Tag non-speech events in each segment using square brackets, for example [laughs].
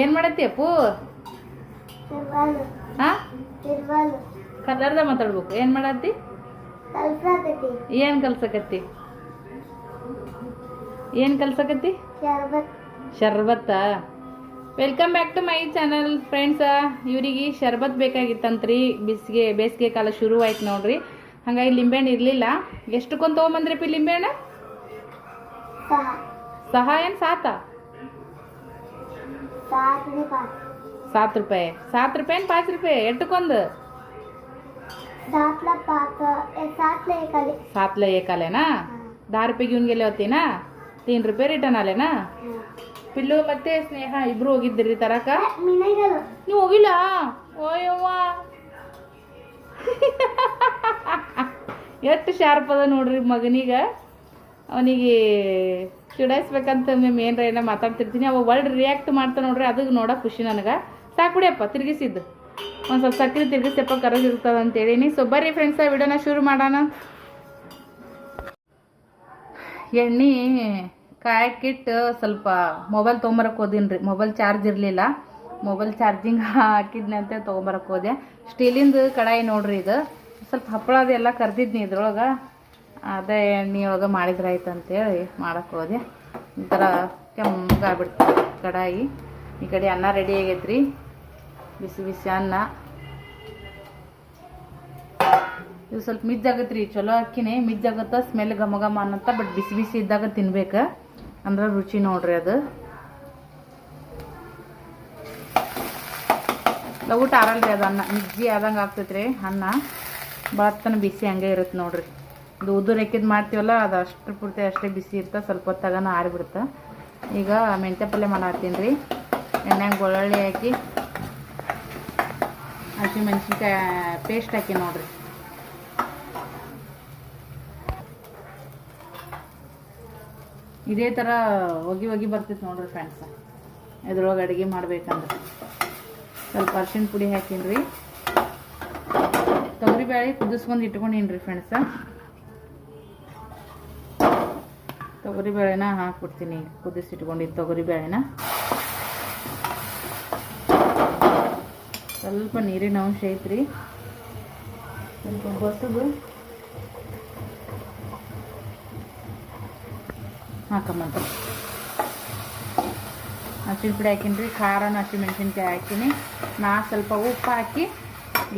ಏನು ಮಾಡತ್ತಿ ಅಪ್ಪು? ಹಾಂ ಕನ್ನಡದ ಮಾತಾಡ್ಬೇಕು. ಏನು ಮಾಡತ್ತಿ? ಏನ್ ಕಲ್ಸಕತ್ತಿ? ಏನು ಕಲ್ಸಕತ್ತಿ? ಶರ್ಬತ್. ಶರ್ಬತ್ತ? Welcome back to my channel friends ಇವರಿಗೆ ಶರ್ಬತ್ ಬೇಕಾಗಿತ್ತಂತ್ರಿ. ಬಿಸಿಗೆ ಬೇಸಿಗೆ ಕಾಲ ಶುರು ಆಯ್ತು ನೋಡ್ರಿ. ಹಂಗಾಗಿ ಲಿಂಬೆಹಣ್ಣು ಇರಲಿಲ್ಲ. ಎಷ್ಟಕ್ಕೊಂದು ತಗೊಂಬಂದ್ರಿ ಲಿಂಬೆಹಣ್ಣು? ಸಹ. ಸಹ ಏನು ಸಾತ? सात में पाँच सात रुपये सात रुपये ಏನು पाच रुपये ಎಷ್ಟಕ್ಕೊಂದು सात ला पाच ए, सात ला एक आले सातला एक आले ना दहा रुपये घेऊन गेले होते ना तीन रुपये रिटर्न आले ना ಪಿಲ್ಲು ಮತ್ತೆ ಸ್ನೇಹ ಇಬ್ರು ಹೋಗಿದ್ದಿರಿ ತರಕ मी नाही गेलो ನೀವು ಹೋಗಿಲ್ಲ ಓಯವ್ವ ಎಷ್ಟು ಶಾರ್ಪ್ ಅದ ನೋಡ್ರಿ ಮಗನೀಗ ಅವನಿಗೆ ಚುಡಾಯಿಸ್ಬೇಕಂತ ಮ್ಯಾಮ್ ಏನ್ರ ಏನೋ ಮಾತಾಡ್ತಿರ್ತೀನಿ. ಅವ ವರ್ಲ್ಡ್ ರಿಯಾಕ್ಟ್ ಮಾಡ್ತಾ ನೋಡ್ರಿ ಅದಕ್ಕೆ ನೋಡೋ ಖುಷಿ ನನಗೆ. ಸಾಕು ಬಿಡಿಯಪ್ಪ ತಿರುಗಿಸಿದ್ದು. ಒಂದು ಸ್ವಲ್ಪ ಸಕ್ಕರೆ ತಿರುಗಿಸಪ್ಪ ಕರಗಿರ್ತದ ಅಂತೇಳೀನಿ. ಸೊ ಬರ್ರಿ ಫ್ರೆಂಡ್ಸ ವಿಡಿಯೋನ ಶುರು ಮಾಡೋಣ. ಎಣ್ಣೆ ಕಾಯಕ್ಕಿಟ್ಟು ಸ್ವಲ್ಪ ಮೊಬೈಲ್ ತೊಗೊಂಬರಕ್ಕೆ ಹೋದಿನಿ ರೀ. ಮೊಬೈಲ್ ಚಾರ್ಜ್ ಇರಲಿಲ್ಲ. ಮೊಬೈಲ್ ಚಾರ್ಜಿಂಗ್ ಹಾಕಿದ್ನಂತೆ ತೊಗೊಂಬರಕ್ಕೆ ಹೋದೆ. ಸ್ಟೀಲಿಂದು ಕಡಾಯಿ ನೋಡ್ರಿ ಇದು. ಸ್ವಲ್ಪ ಹಪ್ಪಳ ಅದೆಲ್ಲ ಕರ್ದಿದ್ನಿ ಇದ್ರೊಳಗೆ. ಅದೇ ಎಣ್ಣೆ ಒಳಗೆ ಮಾಡಿದ್ರೆ ಆಯ್ತು ಅಂತೇಳಿ ಮಾಡಕ್ಕೆ ಹೋದೆ. ಒಂಥರ ಥರ ಕೆಂಗಾಗ್ಬಿಡ್ತು ಕಡಾಯಿ. ಈ ಕಡೆ ಅನ್ನ ರೆಡಿ ಆಗೈತ್ರಿ. ಬಿಸಿ ಬಿಸಿ ಅನ್ನ. ಇದು ಸ್ವಲ್ಪ ಮಿಜ್ಜಾಗತ್ತೆ ರೀ ಚಲೋ ಅಕ್ಕಿನೇ. ಮಿಜ್ಜಾಗತ್ತ ಸ್ಮೆಲ್ ಘಮ ಘಮ ಅನ್ನತ್ತ ಬಟ್ ಬಿಸಿ ಬಿಸಿ ಇದ್ದಾಗ ತಿನ್ಬೇಕು. ಅಂದ್ರೆ ರುಚಿ ನೋಡ್ರಿ ಅದು. ಊಟ ಆರಲ್ರಿ ಅದು ಅನ್ನ. ಮಿಜ್ಜಿ ಆದಂಗೆ ಆಗ್ತೈತ್ರಿ ಅನ್ನ. ಭಾಳತನ ಬಿಸಿ ಹಂಗೆ ಇರುತ್ತೆ ನೋಡ್ರಿ. ಇದು ಉದ್ದು ರೆಕ್ಕಿದ್ದು ಮಾಡ್ತೀವಲ್ಲ, ಅದು ಅಷ್ಟು ಪೂರ್ತಿ ಅಷ್ಟೇ ಬಿಸಿ ಇರ್ತಾ, ಸ್ವಲ್ಪ ಹೊತ್ತಾಗನ ಆರಿಬಿಡುತ್ತೆ. ಈಗ ಮೆಂತ್ಯ ಪಲ್ಯ ಮಾಡತ್ತೀನಿ ರೀ ಎಣ್ಣೆಗೆ ಬೆಳ್ಳುಳ್ಳಿ ಹಾಕಿ ಹಸಿಮೆಣ್ಸಿನ್ಕಾಯಿ ಪೇಸ್ಟ್ ಹಾಕಿ ನೋಡ್ರಿ. ಇದೇ ಥರ ಒಗಿ ಒಗಿ ಬರ್ತೈತೆ ನೋಡ್ರಿ ಫ್ರೆಂಡ್ಸ್ ಇದ್ರೊಳಗೆ ಅಡುಗೆ ಮಾಡ್ಬೇಕಂದ್ರೆ. ಸ್ವಲ್ಪ ಅರ್ಶಿನ ಪುಡಿ ಹಾಕೀನಿ ರೀ ತೊಗರಿಬೇಳೆ ಕುದಿಸ್ಕೊಂಡು ಇಟ್ಕೊಂಡೀನಿ ರೀ ಫ್ರೆಂಡ್ಸ ತೊಗರಿಬೇಳೆನ ಹಾಕ್ಬಿಡ್ತೀನಿ. ಕುದಿಸಿಟ್ಕೊಂಡಿದ್ದು ತೊಗರಿಬೇಳೆನ ಸ್ವಲ್ಪ ನೀರಿನ ಅಂಶ ಐತ್ರಿ. ಸ್ವಲ್ಪ ಬಸದು ಹಾಕಮ್ಮಂತ. ಹಸಿನ ಪುಡಿ ಹಾಕಿನಿ ರೀ ಖಾರನ ಹಸಿ ಮೆಣಸಿನ್ಕಾಯಿ ಹಾಕಿನಿ. ನಾ ಸ್ವಲ್ಪ ಉಪ್ಪು ಹಾಕಿ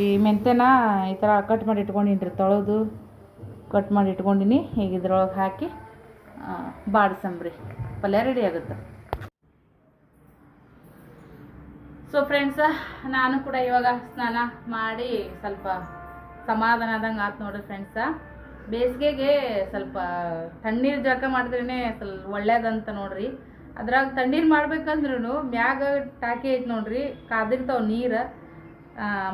ಈ ಮೆಂತ್ಯನ ಈ ಥರ ಕಟ್ ಮಾಡಿ ಇಟ್ಕೊಂಡಿನಿ ರೀ ತೊಳೆದು ಕಟ್ ಮಾಡಿ ಇಟ್ಕೊಂಡಿನಿ. ಈಗ ಇದ್ರೊಳಗೆ ಹಾಕಿ ಬಾಡಿಸಂಬ್ರಿ ಪಲ್ಯ ರೆಡಿ ಆಗುತ್ತೆ. ಸೊ ಫ್ರೆಂಡ್ಸ ನಾನು ಕೂಡ ಇವಾಗ ಸ್ನಾನ ಮಾಡಿ ಸ್ವಲ್ಪ ಸಮಾಧಾನ ಆದಂಗೆ ಆತು ನೋಡ್ರಿ ಫ್ರೆಂಡ್ಸ ಬೇಸಿಗೆಗೆ ಸ್ವಲ್ಪ ತಣ್ಣೀರು ಜಳಕ ಮಾಡಿದ್ರೇ ಸ್ವಲ್ಪ ಒಳ್ಳೇದಂತ ನೋಡ್ರಿ. ಅದ್ರಾಗ ತಣ್ಣೀರು ಮಾಡ್ಬೇಕಂದ್ರೂ ಮ್ಯಾಗ ಟಾಕಿ ಐತೆ ನೋಡ್ರಿ, ಕಾದಿರ್ತಾವ ನೀರು.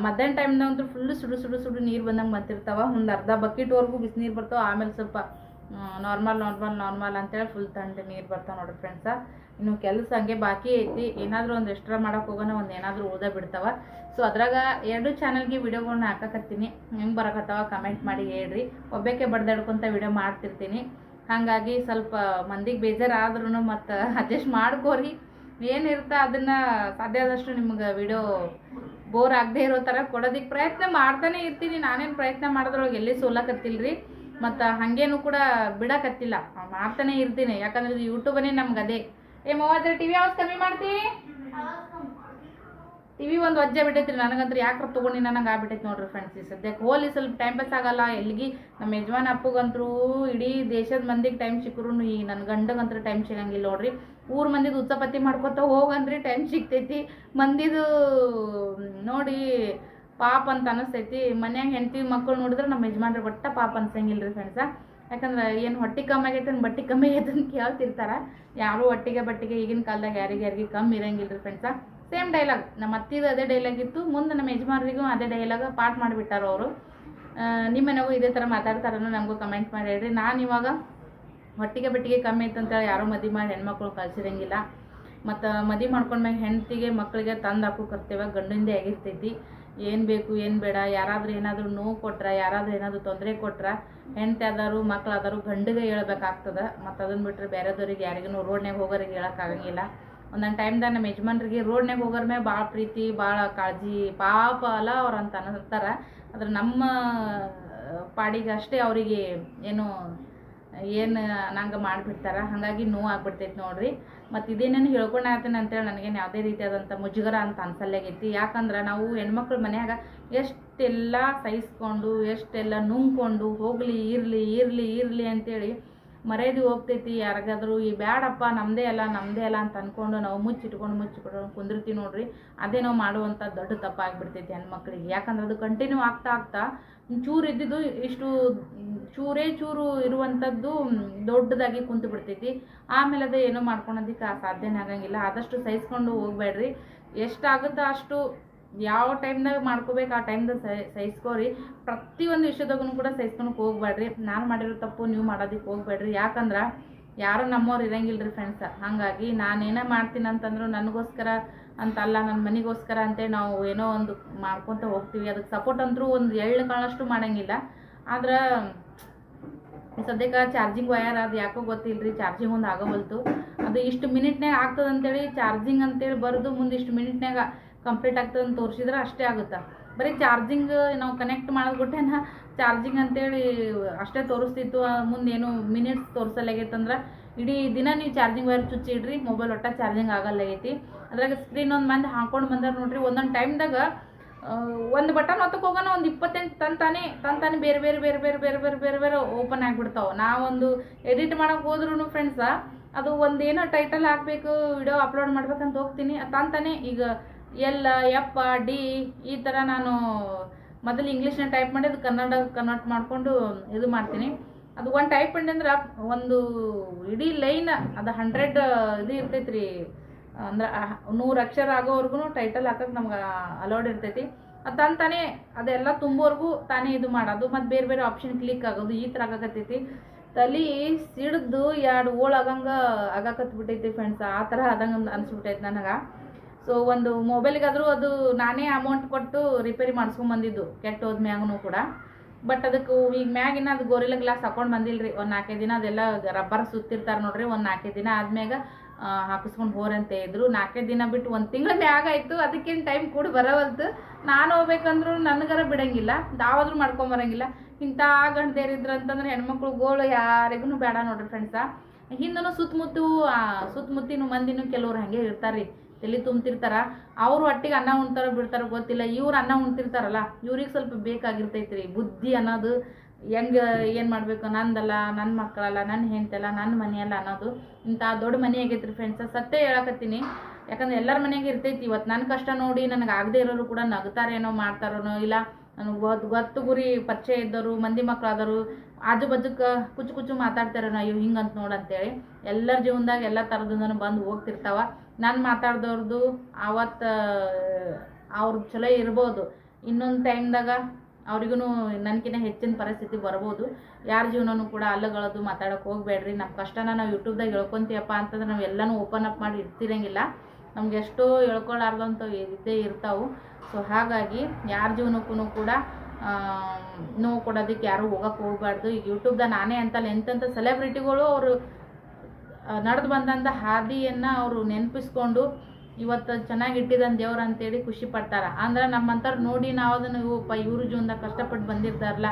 ಮಧ್ಯಾಹ್ನ ಟೈಮ್ನಾಗಂತೂ ಫುಲ್ ಸುಡು ಸುಡು ಸುಡು ನೀರು ಬಂದಂಗೆ ಬಂತಿರ್ತಾವ ಒಂದು ಅರ್ಧ ಬಕೆಟ್ವರೆಗೂ ಬಿಸಿನೀರು ಬರ್ತಾವ. ಆಮೇಲೆ ಸ್ವಲ್ಪ ನಾರ್ಮಲ್ ನಾರ್ಮಲ್ ನಾರ್ಮಲ್ ಅಂತೇಳಿ ಫುಲ್ ತಂದು ನೀರು ಬರ್ತಾವೆ ನೋಡ್ರಿ ಫ್ರೆಂಡ್ಸ ಇನ್ನು ಕೆಲಸ ಹಂಗೆ ಬಾಕಿ ಐತಿ. ಏನಾದರೂ ಒಂದು ಎಕ್ಸ್ಟ್ರಾ ಮಾಡೋಕೆ ಹೋಗೋಣ, ಒಂದು ಏನಾದರೂ ಓದ ಬಿಡ್ತಾವ. ಸೊ ಅದ್ರಾಗ ಎರಡು ಚಾನಲ್ಗೆ ವಿಡಿಯೋಗಳನ್ನ ಹಾಕಕತ್ತೀನಿ. ಹೆಂಗೆ ಬರಕತ್ತಾವ ಕಮೆಂಟ್ ಮಾಡಿ ಹೇಳ್ರಿ. ಒಬ್ಬಕ್ಕೆ ಬಡ್ದಾಡ್ಕೊಂತ ವಿಡಿಯೋ ಮಾಡ್ತಿರ್ತೀನಿ. ಹಾಗಾಗಿ ಸ್ವಲ್ಪ ಮಂದಿಗೆ ಬೇಜಾರಾದ್ರೂ ಮತ್ತು ಅಡ್ಜಸ್ಟ್ ಮಾಡ್ಕೋರಿ. ಏನಿರುತ್ತೆ ಅದನ್ನು ಸಾಧ್ಯ ಆದಷ್ಟು ನಿಮ್ಗೆ ವಿಡಿಯೋ ಬೋರ್ ಆಗದೆ ಇರೋ ಥರ ಕೊಡೋದಕ್ಕೆ ಪ್ರಯತ್ನ ಮಾಡ್ತಾನೆ ಇರ್ತೀನಿ. ನಾನೇನು ಪ್ರಯತ್ನ ಮಾಡಿದ್ರೊಳಗೆ ಎಲ್ಲಿ ಸೋಲಕತ್ತಿಲ್ರಿ? ಮತ್ತು ಹಾಗೇನು ಕೂಡ ಬಿಡಕತ್ತಿಲ್ಲ. ಮಾಡ್ತಾನೆ ಇರ್ತೀನಿ. ಯಾಕಂದ್ರೆ ಇದು ಯೂಟ್ಯೂಬನೇ ನಮ್ಗೆ ಅದೇ ಏ ಮೂವತ್ತರ ಟಿ ವಿ ಯಾವ್ದು ಕಮ್ಮಿ ಮಾಡ್ತೀವಿ ಟಿವಿ ಒಂದು ವಜ್ಜೆ ಬಿಟ್ಟೈತ್ರಿ. ನನಗಂತ್ರ ಯಾಕ್ರ ತೊಗೊಂಡು ನನಗೆ ಆಗ್ಬಿಟ್ಟೈತೆ ನೋಡ್ರಿ ಫ್ರೆಂಡ್ಸ್ ಈ ಸದ್ಯಕ್ಕೆ ಹೋಲಿ ಸ್ವಲ್ಪ ಟೈಮ್ ಪಾಸ್ ಆಗಲ್ಲ. ಎಲ್ಲಿಗೆ ನಮ್ಮ ಯಜಮಾನ್ ಅಪ್ಪಗಂತರೂ ಇಡೀ ದೇಶದ ಮಂದಿಗೆ ಟೈಮ್ ಸಿಕ್ಕರು ಈ ನನ್ನ ಗಂಡಗಂತ್ರ ಟೈಮ್ ಸಿಗಂಗಿಲ್ಲ ನೋಡ್ರಿ. ಊರ ಮಂದಿದು ಉಚ್ಚಪತ್ತಿ ಮಾಡ್ಕೊತ ಹೋಗಂದ್ರಿ ಟೈಮ್ ಸಿಗ್ತೈತಿ. ಮಂದಿದು ನೋಡಿ ಪಾಪ ಅಂತ ಅನಿಸ್ತೈತಿ. ಮನ್ಯಾಗ ಹೆಂಡತಿ ಮಕ್ಕಳು ನೋಡಿದ್ರೆ ನಮ್ಮ ಯಜಮಾನ್ರು ಒಟ್ಟ ಪಾಪ ಅನ್ಸಂಗಿಲ್ಲ ರೀ ಫ್ರೆಂಡ್ಸ ಯಾಕಂದ್ರೆ ಏನು ಹೊಟ್ಟೆ ಕಮ್ಮಿ ಆಗೈತೆ ಬಟ್ಟೆ ಕಮ್ಮಿ ಆಗೈತೆ ಅಂತ ಕೇಳ್ತಿರ್ತಾರ. ಯಾರು ಒಟ್ಟಿಗೆ ಬಟ್ಟಿಗೆ ಈಗಿನ ಕಾಲದಾಗ ಯಾರಿಗೆ ಯಾರಿಗೆ ಕಮ್ಮಿ ಇರಂಗಿಲ್ಲ ರೀ ಫ್ರೆಂಡ್ಸ ಸೇಮ್ ಡೈಲಾಗ್ ನಮ್ಮ ಅತ್ತಿದು ಅದೇ ಡೈಲಾಗ್ ಇತ್ತು. ಮುಂದೆ ನಮ್ಮ ಯಜಮಾನ್ರಿಗೂ ಅದೇ ಡೈಲಾಗ್ ಪಾಠ ಮಾಡಿಬಿಟ್ಟಾರ ಅವರು. ನಿಮ್ಮ ಮನೆಗೂ ಇದೇ ಥರ ಮಾತಾಡ್ತಾರನ್ನೋ ನಮಗೂ ಕಮೆಂಟ್ ಮಾಡಿ ಹೇಳ್ರಿ. ನಾನು ಇವಾಗ ಹೊಟ್ಟಿಗೆ ಬಟ್ಟಿಗೆ ಕಮ್ಮಿ ಅಂತೇಳಿ ಯಾರೂ ಮದುವೆ ಮಾಡಿ ಹೆಣ್ಮಕ್ಳು ಕಳ್ಸಿರಂಗಿಲ್ಲ. ಮತ್ತು ಮದಿ ಮಾಡ್ಕೊಂಡ್ಮ್ಯಾಗ ಹೆಂಡತಿಗೆ ಮಕ್ಕಳಿಗೆ ತಂದು ಹಾಕು ಕರ್ತೇವೆ ಗಂಡಿಂದೇ ಆಗಿರ್ತೈತಿ. ಏನು ಬೇಕು, ಏನು ಬೇಡ, ಯಾರಾದರೂ ಏನಾದರೂ ನೋವು ಕೊಟ್ರೆ, ಯಾರಾದರೂ ಏನಾದರೂ ತೊಂದರೆ ಕೊಟ್ರೆ, ಹೆಂಡತಿ ಆದಾರು ಮಕ್ಳು ಆದಾರು ಗಂಡಿಗೆ ಹೇಳ್ಬೇಕಾಗ್ತದೆ. ಮತ್ತು ಅದನ್ನ ಬಿಟ್ಟರೆ ಬೇರೆದವ್ರಿಗೆ ಯಾರಿಗೂ ರೋಡ್ನಾಗ ಹೋಗೋರಿಗೆ ಹೇಳೋಕ್ಕಾಗಂಗಿಲ್ಲ. ಒಂದೊಂದು ಟೈಮ್ದಾಗ ನಮ್ಮ ಯಜಮಾನ್ರಿಗೆ ರೋಡ್ನಾಗ ಹೋಗೋರ್ ಮೇಲೆ ಭಾಳ ಪ್ರೀತಿ, ಭಾಳ ಕಾಳಜಿ, ಪಾಪ ಅಲ್ಲ ಅವ್ರು ಅಂತ ಅನ್ನತ್ತಾರ. ಆದ್ರೆ ನಮ್ಮ ಪಾಡಿಗೆ ಅಷ್ಟೇ ಅವರಿಗೆ ಏನು ಏನು ನಂಗೆ ಮಾಡಿಬಿಡ್ತಾರೆ? ಹಾಗಾಗಿ ನೋವು ಆಗ್ಬಿಡ್ತೈತೆ ನೋಡ್ರಿ. ಮತ್ತು ಇದೇನೇನು ಹೇಳ್ಕೊಂಡಾಗ್ತೀನಿ ಅಂತೇಳಿ ನನಗೇನು ಯಾವುದೇ ರೀತಿಯಾದಂಥ ಮುಜುಗರ ಅಂತ ಅನ್ಸಲ್ಲಾಗೈತಿ. ಯಾಕಂದ್ರೆ ನಾವು ಹೆಣ್ಮಕ್ಳು ಮನ್ಯಾಗ ಎಷ್ಟೆಲ್ಲ ಸಹಿಸ್ಕೊಂಡು, ಎಷ್ಟೆಲ್ಲ ನುಂಗ್ಕೊಂಡು, ಹೋಗಲಿ, ಇರಲಿ ಇರಲಿ ಇರಲಿ ಅಂತೇಳಿ ಮರ್ಯಾದೆ ಹೋಗ್ತೈತಿ. ಯಾರಿಗಾದ್ರೂ ಈ ಬ್ಯಾಡಪ್ಪ ನಮ್ಮದೇ ಅಲ್ಲ ನಮ್ಮದೇ ಅಲ್ಲ ಅಂತ ಅಂದ್ಕೊಂಡು ನಾವು ಮುಚ್ಚಿಟ್ಕೊಂಡು ಮುಚ್ಚಿಟ್ಕೊಂಡು ಕುಂದಿರ್ತೀವಿ ನೋಡ್ರಿ. ಅದೇ ನಾವು ಮಾಡುವಂಥ ದೊಡ್ಡ ತಪ್ಪಾಗ್ಬಿಡ್ತೈತಿ ಹೆಣ್ಮಕ್ಳಿಗೆ. ಯಾಕಂದ್ರೆ ಅದು ಕಂಟಿನ್ಯೂ ಆಗ್ತಾ ಆಗ್ತಾ ಚೂರು ಇದ್ದಿದ್ದು ಇಷ್ಟು, ಚೂರೇ ಚೂರು ಇರುವಂಥದ್ದು ದೊಡ್ಡದಾಗಿ ಕುಂತು ಬಿಡ್ತೈತಿ. ಆಮೇಲೆ ಅದು ಏನೋ ಮಾಡ್ಕೊಳೋದಕ್ಕೆ ಸಾಧ್ಯನೇ ಆಗಂಗಿಲ್ಲ. ಆದಷ್ಟು ಸಹಿಸ್ಕೊಂಡು ಹೋಗ್ಬೇಡ್ರಿ. ಎಷ್ಟಾಗುತ್ತೋ ಅಷ್ಟು ಯಾವ ಟೈಮ್ದಾಗ ಮಾಡ್ಕೋಬೇಕು ಆ ಟೈಮ್ದಾಗ ಸಹಿ, ಸಹಿಸ್ಕೋರಿ. ಪ್ರತಿಯೊಂದು ವಿಷಯದಾಗೂ ಕೂಡ ಸಹಿಸ್ಕೊಂಡು ಹೋಗ್ಬೇಡ್ರಿ. ನಾನು ಮಾಡಿರೋ ತಪ್ಪು ನೀವು ಮಾಡೋದಕ್ಕೆ ಹೋಗ್ಬೇಡ್ರಿ. ಯಾಕಂದ್ರೆ ಯಾರು ನಮ್ಮವ್ರು ಇರಂಗಿಲ್ಲ ಫ್ರೆಂಡ್ಸ ಹಾಗಾಗಿ ನಾನೇನೇ ಮಾಡ್ತೀನಿ ಅಂತಂದ್ರು ನನಗೋಸ್ಕರ ಅಂತಲ್ಲ ನನ್ನ ಮನೆಗೋಸ್ಕರ ಅಂತೇಳಿ ನಾವು ಏನೋ ಒಂದು ಮಾಡ್ಕೊತ ಹೋಗ್ತೀವಿ. ಅದಕ್ಕೆ ಸಪೋರ್ಟ್ ಅಂತರೂ ಒಂದು ಎಳ್ಳು ಕಾಳಷ್ಟು ಮಾಡೋಂಗಿಲ್ಲ. ಆದ್ರೆ, ಸದ್ಯಕ್ಕೆ ಚಾರ್ಜಿಂಗ್ ವಯರ್ ಅದು ಯಾಕೋ ಗೊತ್ತಿಲ್ಲ ರೀ ಚಾರ್ಜಿಂಗ್ ಒಂದು ಆಗೋವಲ್ತು. ಅದು ಇಷ್ಟು ಮಿನಿಟ್ನಾಗ ಆಗ್ತದೆ ಅಂತೇಳಿ ಚಾರ್ಜಿಂಗ್ ಅಂತೇಳಿ ಬರೆದು ಮುಂದೆ ಇಷ್ಟು ಮಿನಿಟ್ನಾಗ ಕಂಪ್ಲೀಟ್ ಆಗ್ತದೆ ಅಂತ ತೋರಿಸಿದ್ರೆ ಅಷ್ಟೇ ಆಗುತ್ತೆ. ಬರೀ ಚಾರ್ಜಿಂಗ್ ನಾವು ಕನೆಕ್ಟ್ ಮಾಡೋದ್ಬಿಟ್ಟೆನ ಚಾರ್ಜಿಂಗ್ ಅಂತೇಳಿ ಅಷ್ಟೇ ತೋರಿಸ್ತಿತ್ತು. ಮುಂದೆ ಏನು ಮಿನಿಟ್ಸ್ ತೋರಿಸಲ್ಲಾಗೈತಂದ್ರೆ ಇಡೀ ದಿನ ನೀವು ಚಾರ್ಜಿಂಗ್ ವೈರ್ ಚುಚ್ಚಿ ಇಡ್ರಿ ಮೊಬೈಲ್ ಒಟ್ಟ ಚಾರ್ಜಿಂಗ್ ಆಗಲ್ಲ ಐತಿ ಅದ್ರಾಗ ಸ್ಕ್ರೀನ್ ಒಂದು ಮಂದಿ ಹಾಕೊಂಡು ಬಂದಾರ ನೋಡ್ರಿ, ಒಂದೊಂದು ಟೈಮ್ದಾಗ ಒಂದು ಬಟನ್ ಹೊತ್ತಕ್ಕೆ ಹೋಗೋಣ, ಒಂದು ಇಪ್ಪತ್ತೆಂಟು ತಂತಾನೆ ತಂತಾನೆ ಬೇರೆ ಬೇರೆ ಬೇರೆ ಬೇರೆ ಬೇರೆ ಬೇರೆ ಬೇರೆ ಬೇರೆ ಓಪನ್ ಆಗಿಬಿಡ್ತಾವೆ. ನಾವೊಂದು ಎಡಿಟ್ ಮಾಡೋಕೆ ಹೋದ್ರೂ ಫ್ರೆಂಡ್ಸ ಅದು ಒಂದೇನೋ ಟೈಟಲ್ ಹಾಕಬೇಕು ವಿಡಿಯೋ ಅಪ್ಲೋಡ್ ಮಾಡ್ಬೇಕಂತ ಹೋಗ್ತೀನಿ. ತಂತಾನೆ ತಾನೇ ಈಗ ಎಲ್ ಎಪ್ಪ ಡಿ ಈ ಥರ ನಾನು ಮೊದಲು ಇಂಗ್ಲೀಷ್ನ ಟೈಪ್ ಮಾಡಿ, ಅದು ಕನ್ನಡ, ಕನ್ವರ್ಟ್ ಮಾಡಿಕೊಂಡು ಇದು ಮಾಡ್ತೀನಿ. ಅದು ಒಂದು ಟೈಪ್ ಅಂದ್ರೆ ಒಂದು ಇಡೀ ಲೈನ್ ಅದು ಹಂಡ್ರೆಡ್ ಇದು ಇರ್ತೈತೆ ರೀ ಅಂದ್ರೆ ನೂರು ಅಕ್ಷರ ಆಗೋವರೆಗೂ ಟೈಟಲ್ ಹಾಕಕ್ಕೆ ನಮ್ಗೆ ಅಲೌಡ್ ಇರ್ತೈತಿ. ಅದು ತಾನು ತಾನೇ ಅದೆಲ್ಲ ತುಂಬೋವರೆಗೂ ತಾನೇ ಇದು ಮಾಡೋದು ಮತ್ತು ಬೇರೆ ಬೇರೆ ಆಪ್ಷನ್ ಕ್ಲಿಕ್ ಆಗೋದು ಈ ಥರ ಆಗಕತ್ತೈತಿ. ತಲೆ ಸಿಡ್ದು ಎರಡು ಓಳ್ ಆಗಂಗೆ ಆಗಾಕತ್ ಬಿಟ್ಟೈತಿ ಫ್ರೆಂಡ್ಸ್ ಆ ಥರ ಆದಂಗೆ ಅನ್ಸ್ಬಿಟ್ಟೈತೆ ನನಗೆ. ಸೊ ಒಂದು ಮೊಬೈಲ್ಗಾದರೂ ಅದು ನಾನೇ ಅಮೌಂಟ್ ಕೊಟ್ಟು ರಿಪೇರಿ ಮಾಡಿಸ್ಕೊಂಬಂದಿದ್ದು ಕೆಟ್ಟ ಹೋದ್ಮ್ಯಾಗೂ ಕೂಡ. ಬಟ್ ಅದಕ್ಕೆ ಈಗ ಮ್ಯಾಗಿನ ಅದು ಗೋರಿಲ್ಲ ಗ್ಲಾಸ್ ಹಾಕೊಂಡು ಬಂದಿಲ್ಲ ರೀ ಒಂದು ನಾಲ್ಕೈದು ದಿನ ಅದೆಲ್ಲ ರಬ್ಬರ್ ಸುತ್ತಿರ್ತಾರೆ ನೋಡ್ರಿ, ಒಂದು ನಾಲ್ಕೈದು ದಿನ ಆದ್ಮ್ಯಾಗ ಹಾಕಿಸ್ಕೊಂಡು ಹೋರಂತೆ ಇದ್ರು ನಾಲ್ಕೈದು ದಿನ ಬಿಟ್ಟು ಒಂದು ತಿಂಗಳ ಮ್ಯಾಗ ಆಯಿತು, ಅದಕ್ಕೇನು ಟೈಮ್ ಕೂಡ ಬರವಲ್ತು. ನಾನು ಹೋಗ್ಬೇಕಂದ್ರೂ ನನಗರ ಬಿಡಂಗಿಲ್ಲ, ಯಾವಾದ್ರೂ ಮಾಡ್ಕೊಂಬರಂಗಿಲ್ಲ ಇಂಥ ಗಂಡದೇರಿದ್ರು ಅಂತಂದ್ರೆ ಹೆಣ್ಮಕ್ಳು ಗೋಳು ಯಾರಿಗೂ ಬೇಡ ನೋಡ್ರಿ ಫ್ರೆಂಡ್ಸ ಹಿಂದೂ ಸುತ್ತಮುತ್ತು ಸುತ್ತಮುತ್ತಿನ ಮಂದಿನೂ ಕೆಲವ್ರು ಹಾಗೆ ಇರ್ತಾರೆ ತಲೆ ತುಂಬ್ತಿರ್ತಾರ? ಅವ್ರ ಒಟ್ಟಿಗೆ ಅನ್ನ ಉಣ್ತಾರೋ ಬಿಡ್ತಾರೋ ಗೊತ್ತಿಲ್ಲ. ಇವ್ರು ಅನ್ನ ಉಣ್ತಿರ್ತಾರಲ್ಲ, ಇವ್ರಿಗೆ ಸ್ವಲ್ಪ ಬೇಕಾಗಿರ್ತೈತ್ರಿ. ಬುದ್ಧಿ ಅನ್ನೋದು ಹೆಂಗೆ, ಏನು ಮಾಡಬೇಕು? ನಂದಲ್ಲ ನನ್ನ ಮಕ್ಕಳಲ್ಲ ನನ್ನ ಹೆಂಡತಲ್ಲ ನನ್ನ ಮನೆಯಲ್ಲ ಅನ್ನೋದು ಇಂಥ ದೊಡ್ಡ ಮನೆ ಆಗೈತ್ರಿ ಫ್ರೆಂಡ್ಸ್ ಸತ್ಯ ಹೇಳಕತ್ತೀನಿ. ಯಾಕಂದ್ರೆ ಎಲ್ಲರ ಮನೆಗೆ ಇರ್ತೈತಿ. ಇವತ್ತು ನನ್ನ ಕಷ್ಟ ನೋಡಿ ನನಗೆ ಆಗದೆ ಇರೋರು ಕೂಡ ನಗ್ತಾರೇನೋ ಮಾಡ್ತಾರೋನೋ ಇಲ್ಲ. ನನಗೆ ಗೊತ್ತು ಗೊತ್ತು ಗುರಿ ಪರಿಚಯ ಇದ್ದವರು ಮಂದಿ ಮಕ್ಕಳಾದವರು ಆಜು ಬಾಜುಕ ಕುಚ್ಚು ಕುಚ್ಚು ಮಾತಾಡ್ತಾರೇನೋ, ಅಯ್ಯೋ ಹಿಂಗಂತ ನೋಡಂತೇಳಿ ಎಲ್ಲರ ಜೀವನದಾಗ ಎಲ್ಲ ಥರದಿಂದನೂ ಬಂದು ಹೋಗ್ತಿರ್ತಾವ. ನಾನು ಮಾತಾಡ್ದವ್ರದ್ದು ಆವತ್ತು ಅವ್ರದ್ದು ಚಲೋ ಇರ್ಬೋದು. ಇನ್ನೊಂದು ಟೈಮ್ದಾಗ ಅವ್ರಿಗೂ ನನಗಿನ್ನ ಹೆಚ್ಚಿನ ಪರಿಸ್ಥಿತಿ ಬರ್ಬೋದು. ಯಾರ ಜೀವನನೂ ಕೂಡ ಅಲ್ಲಗಳದು ಮಾತಾಡೋಕೆ ಹೋಗ್ಬೇಡ್ರಿ. ನಮ್ಮ ಕಷ್ಟನ ನಾವು ಯೂಟ್ಯೂಬ್ದಾಗ ಹೇಳ್ಕೊತೀವಪ್ಪ ಅಂತಂದ್ರೆ ನಾವು ಎಲ್ಲನೂ ಓಪನ್ ಅಪ್ ಮಾಡಿ ಇರ್ತಿರಂಗಿಲ್ಲ. ನಮ್ಗೆ ಎಷ್ಟೋ ಹೇಳ್ಕೊಳ್ಳಾರ್ದಂಥ ಇದ್ದೇ ಇರ್ತಾವೆ. ಸೊ ಹಾಗಾಗಿ ಯಾರ ಜೀವನಕ್ಕೂ ಕೂಡ ನೋವು ಕೊಡೋದಕ್ಕೆ ಯಾರೂ ಹೋಗಕ್ಕೆ ಹೋಗ್ಬಾರ್ದು. ಈಗ ಯೂಟ್ಯೂಬ್ದಾಗ ನಾನೇ ಅಂತಲ್ಲ ಎಂತೆಂಥ ಸೆಲೆಬ್ರಿಟಿಗಳು ಅವರು ನಡೆದು ಬಂದಂಥ ಹಾದಿಯನ್ನು ಅವರು ನೆನಪಿಸ್ಕೊಂಡು ಇವತ್ತು ಚೆನ್ನಾಗಿ ಇಟ್ಟಿದ್ದಾನೆ ದೇವ್ರು ಅಂತೇಳಿ ಖುಷಿ ಪಡ್ತಾರೆ. ಅಂದ್ರೆ ನಮ್ಮಂಥವ್ರು ನೋಡಿ ನಾವು ಅದನ್ನು ಇವಪ್ಪ ಇವ್ರ ಜೀವನದಾಗ ಕಷ್ಟಪಟ್ಟು ಬಂದಿರ್ತಾರಲ್ಲ,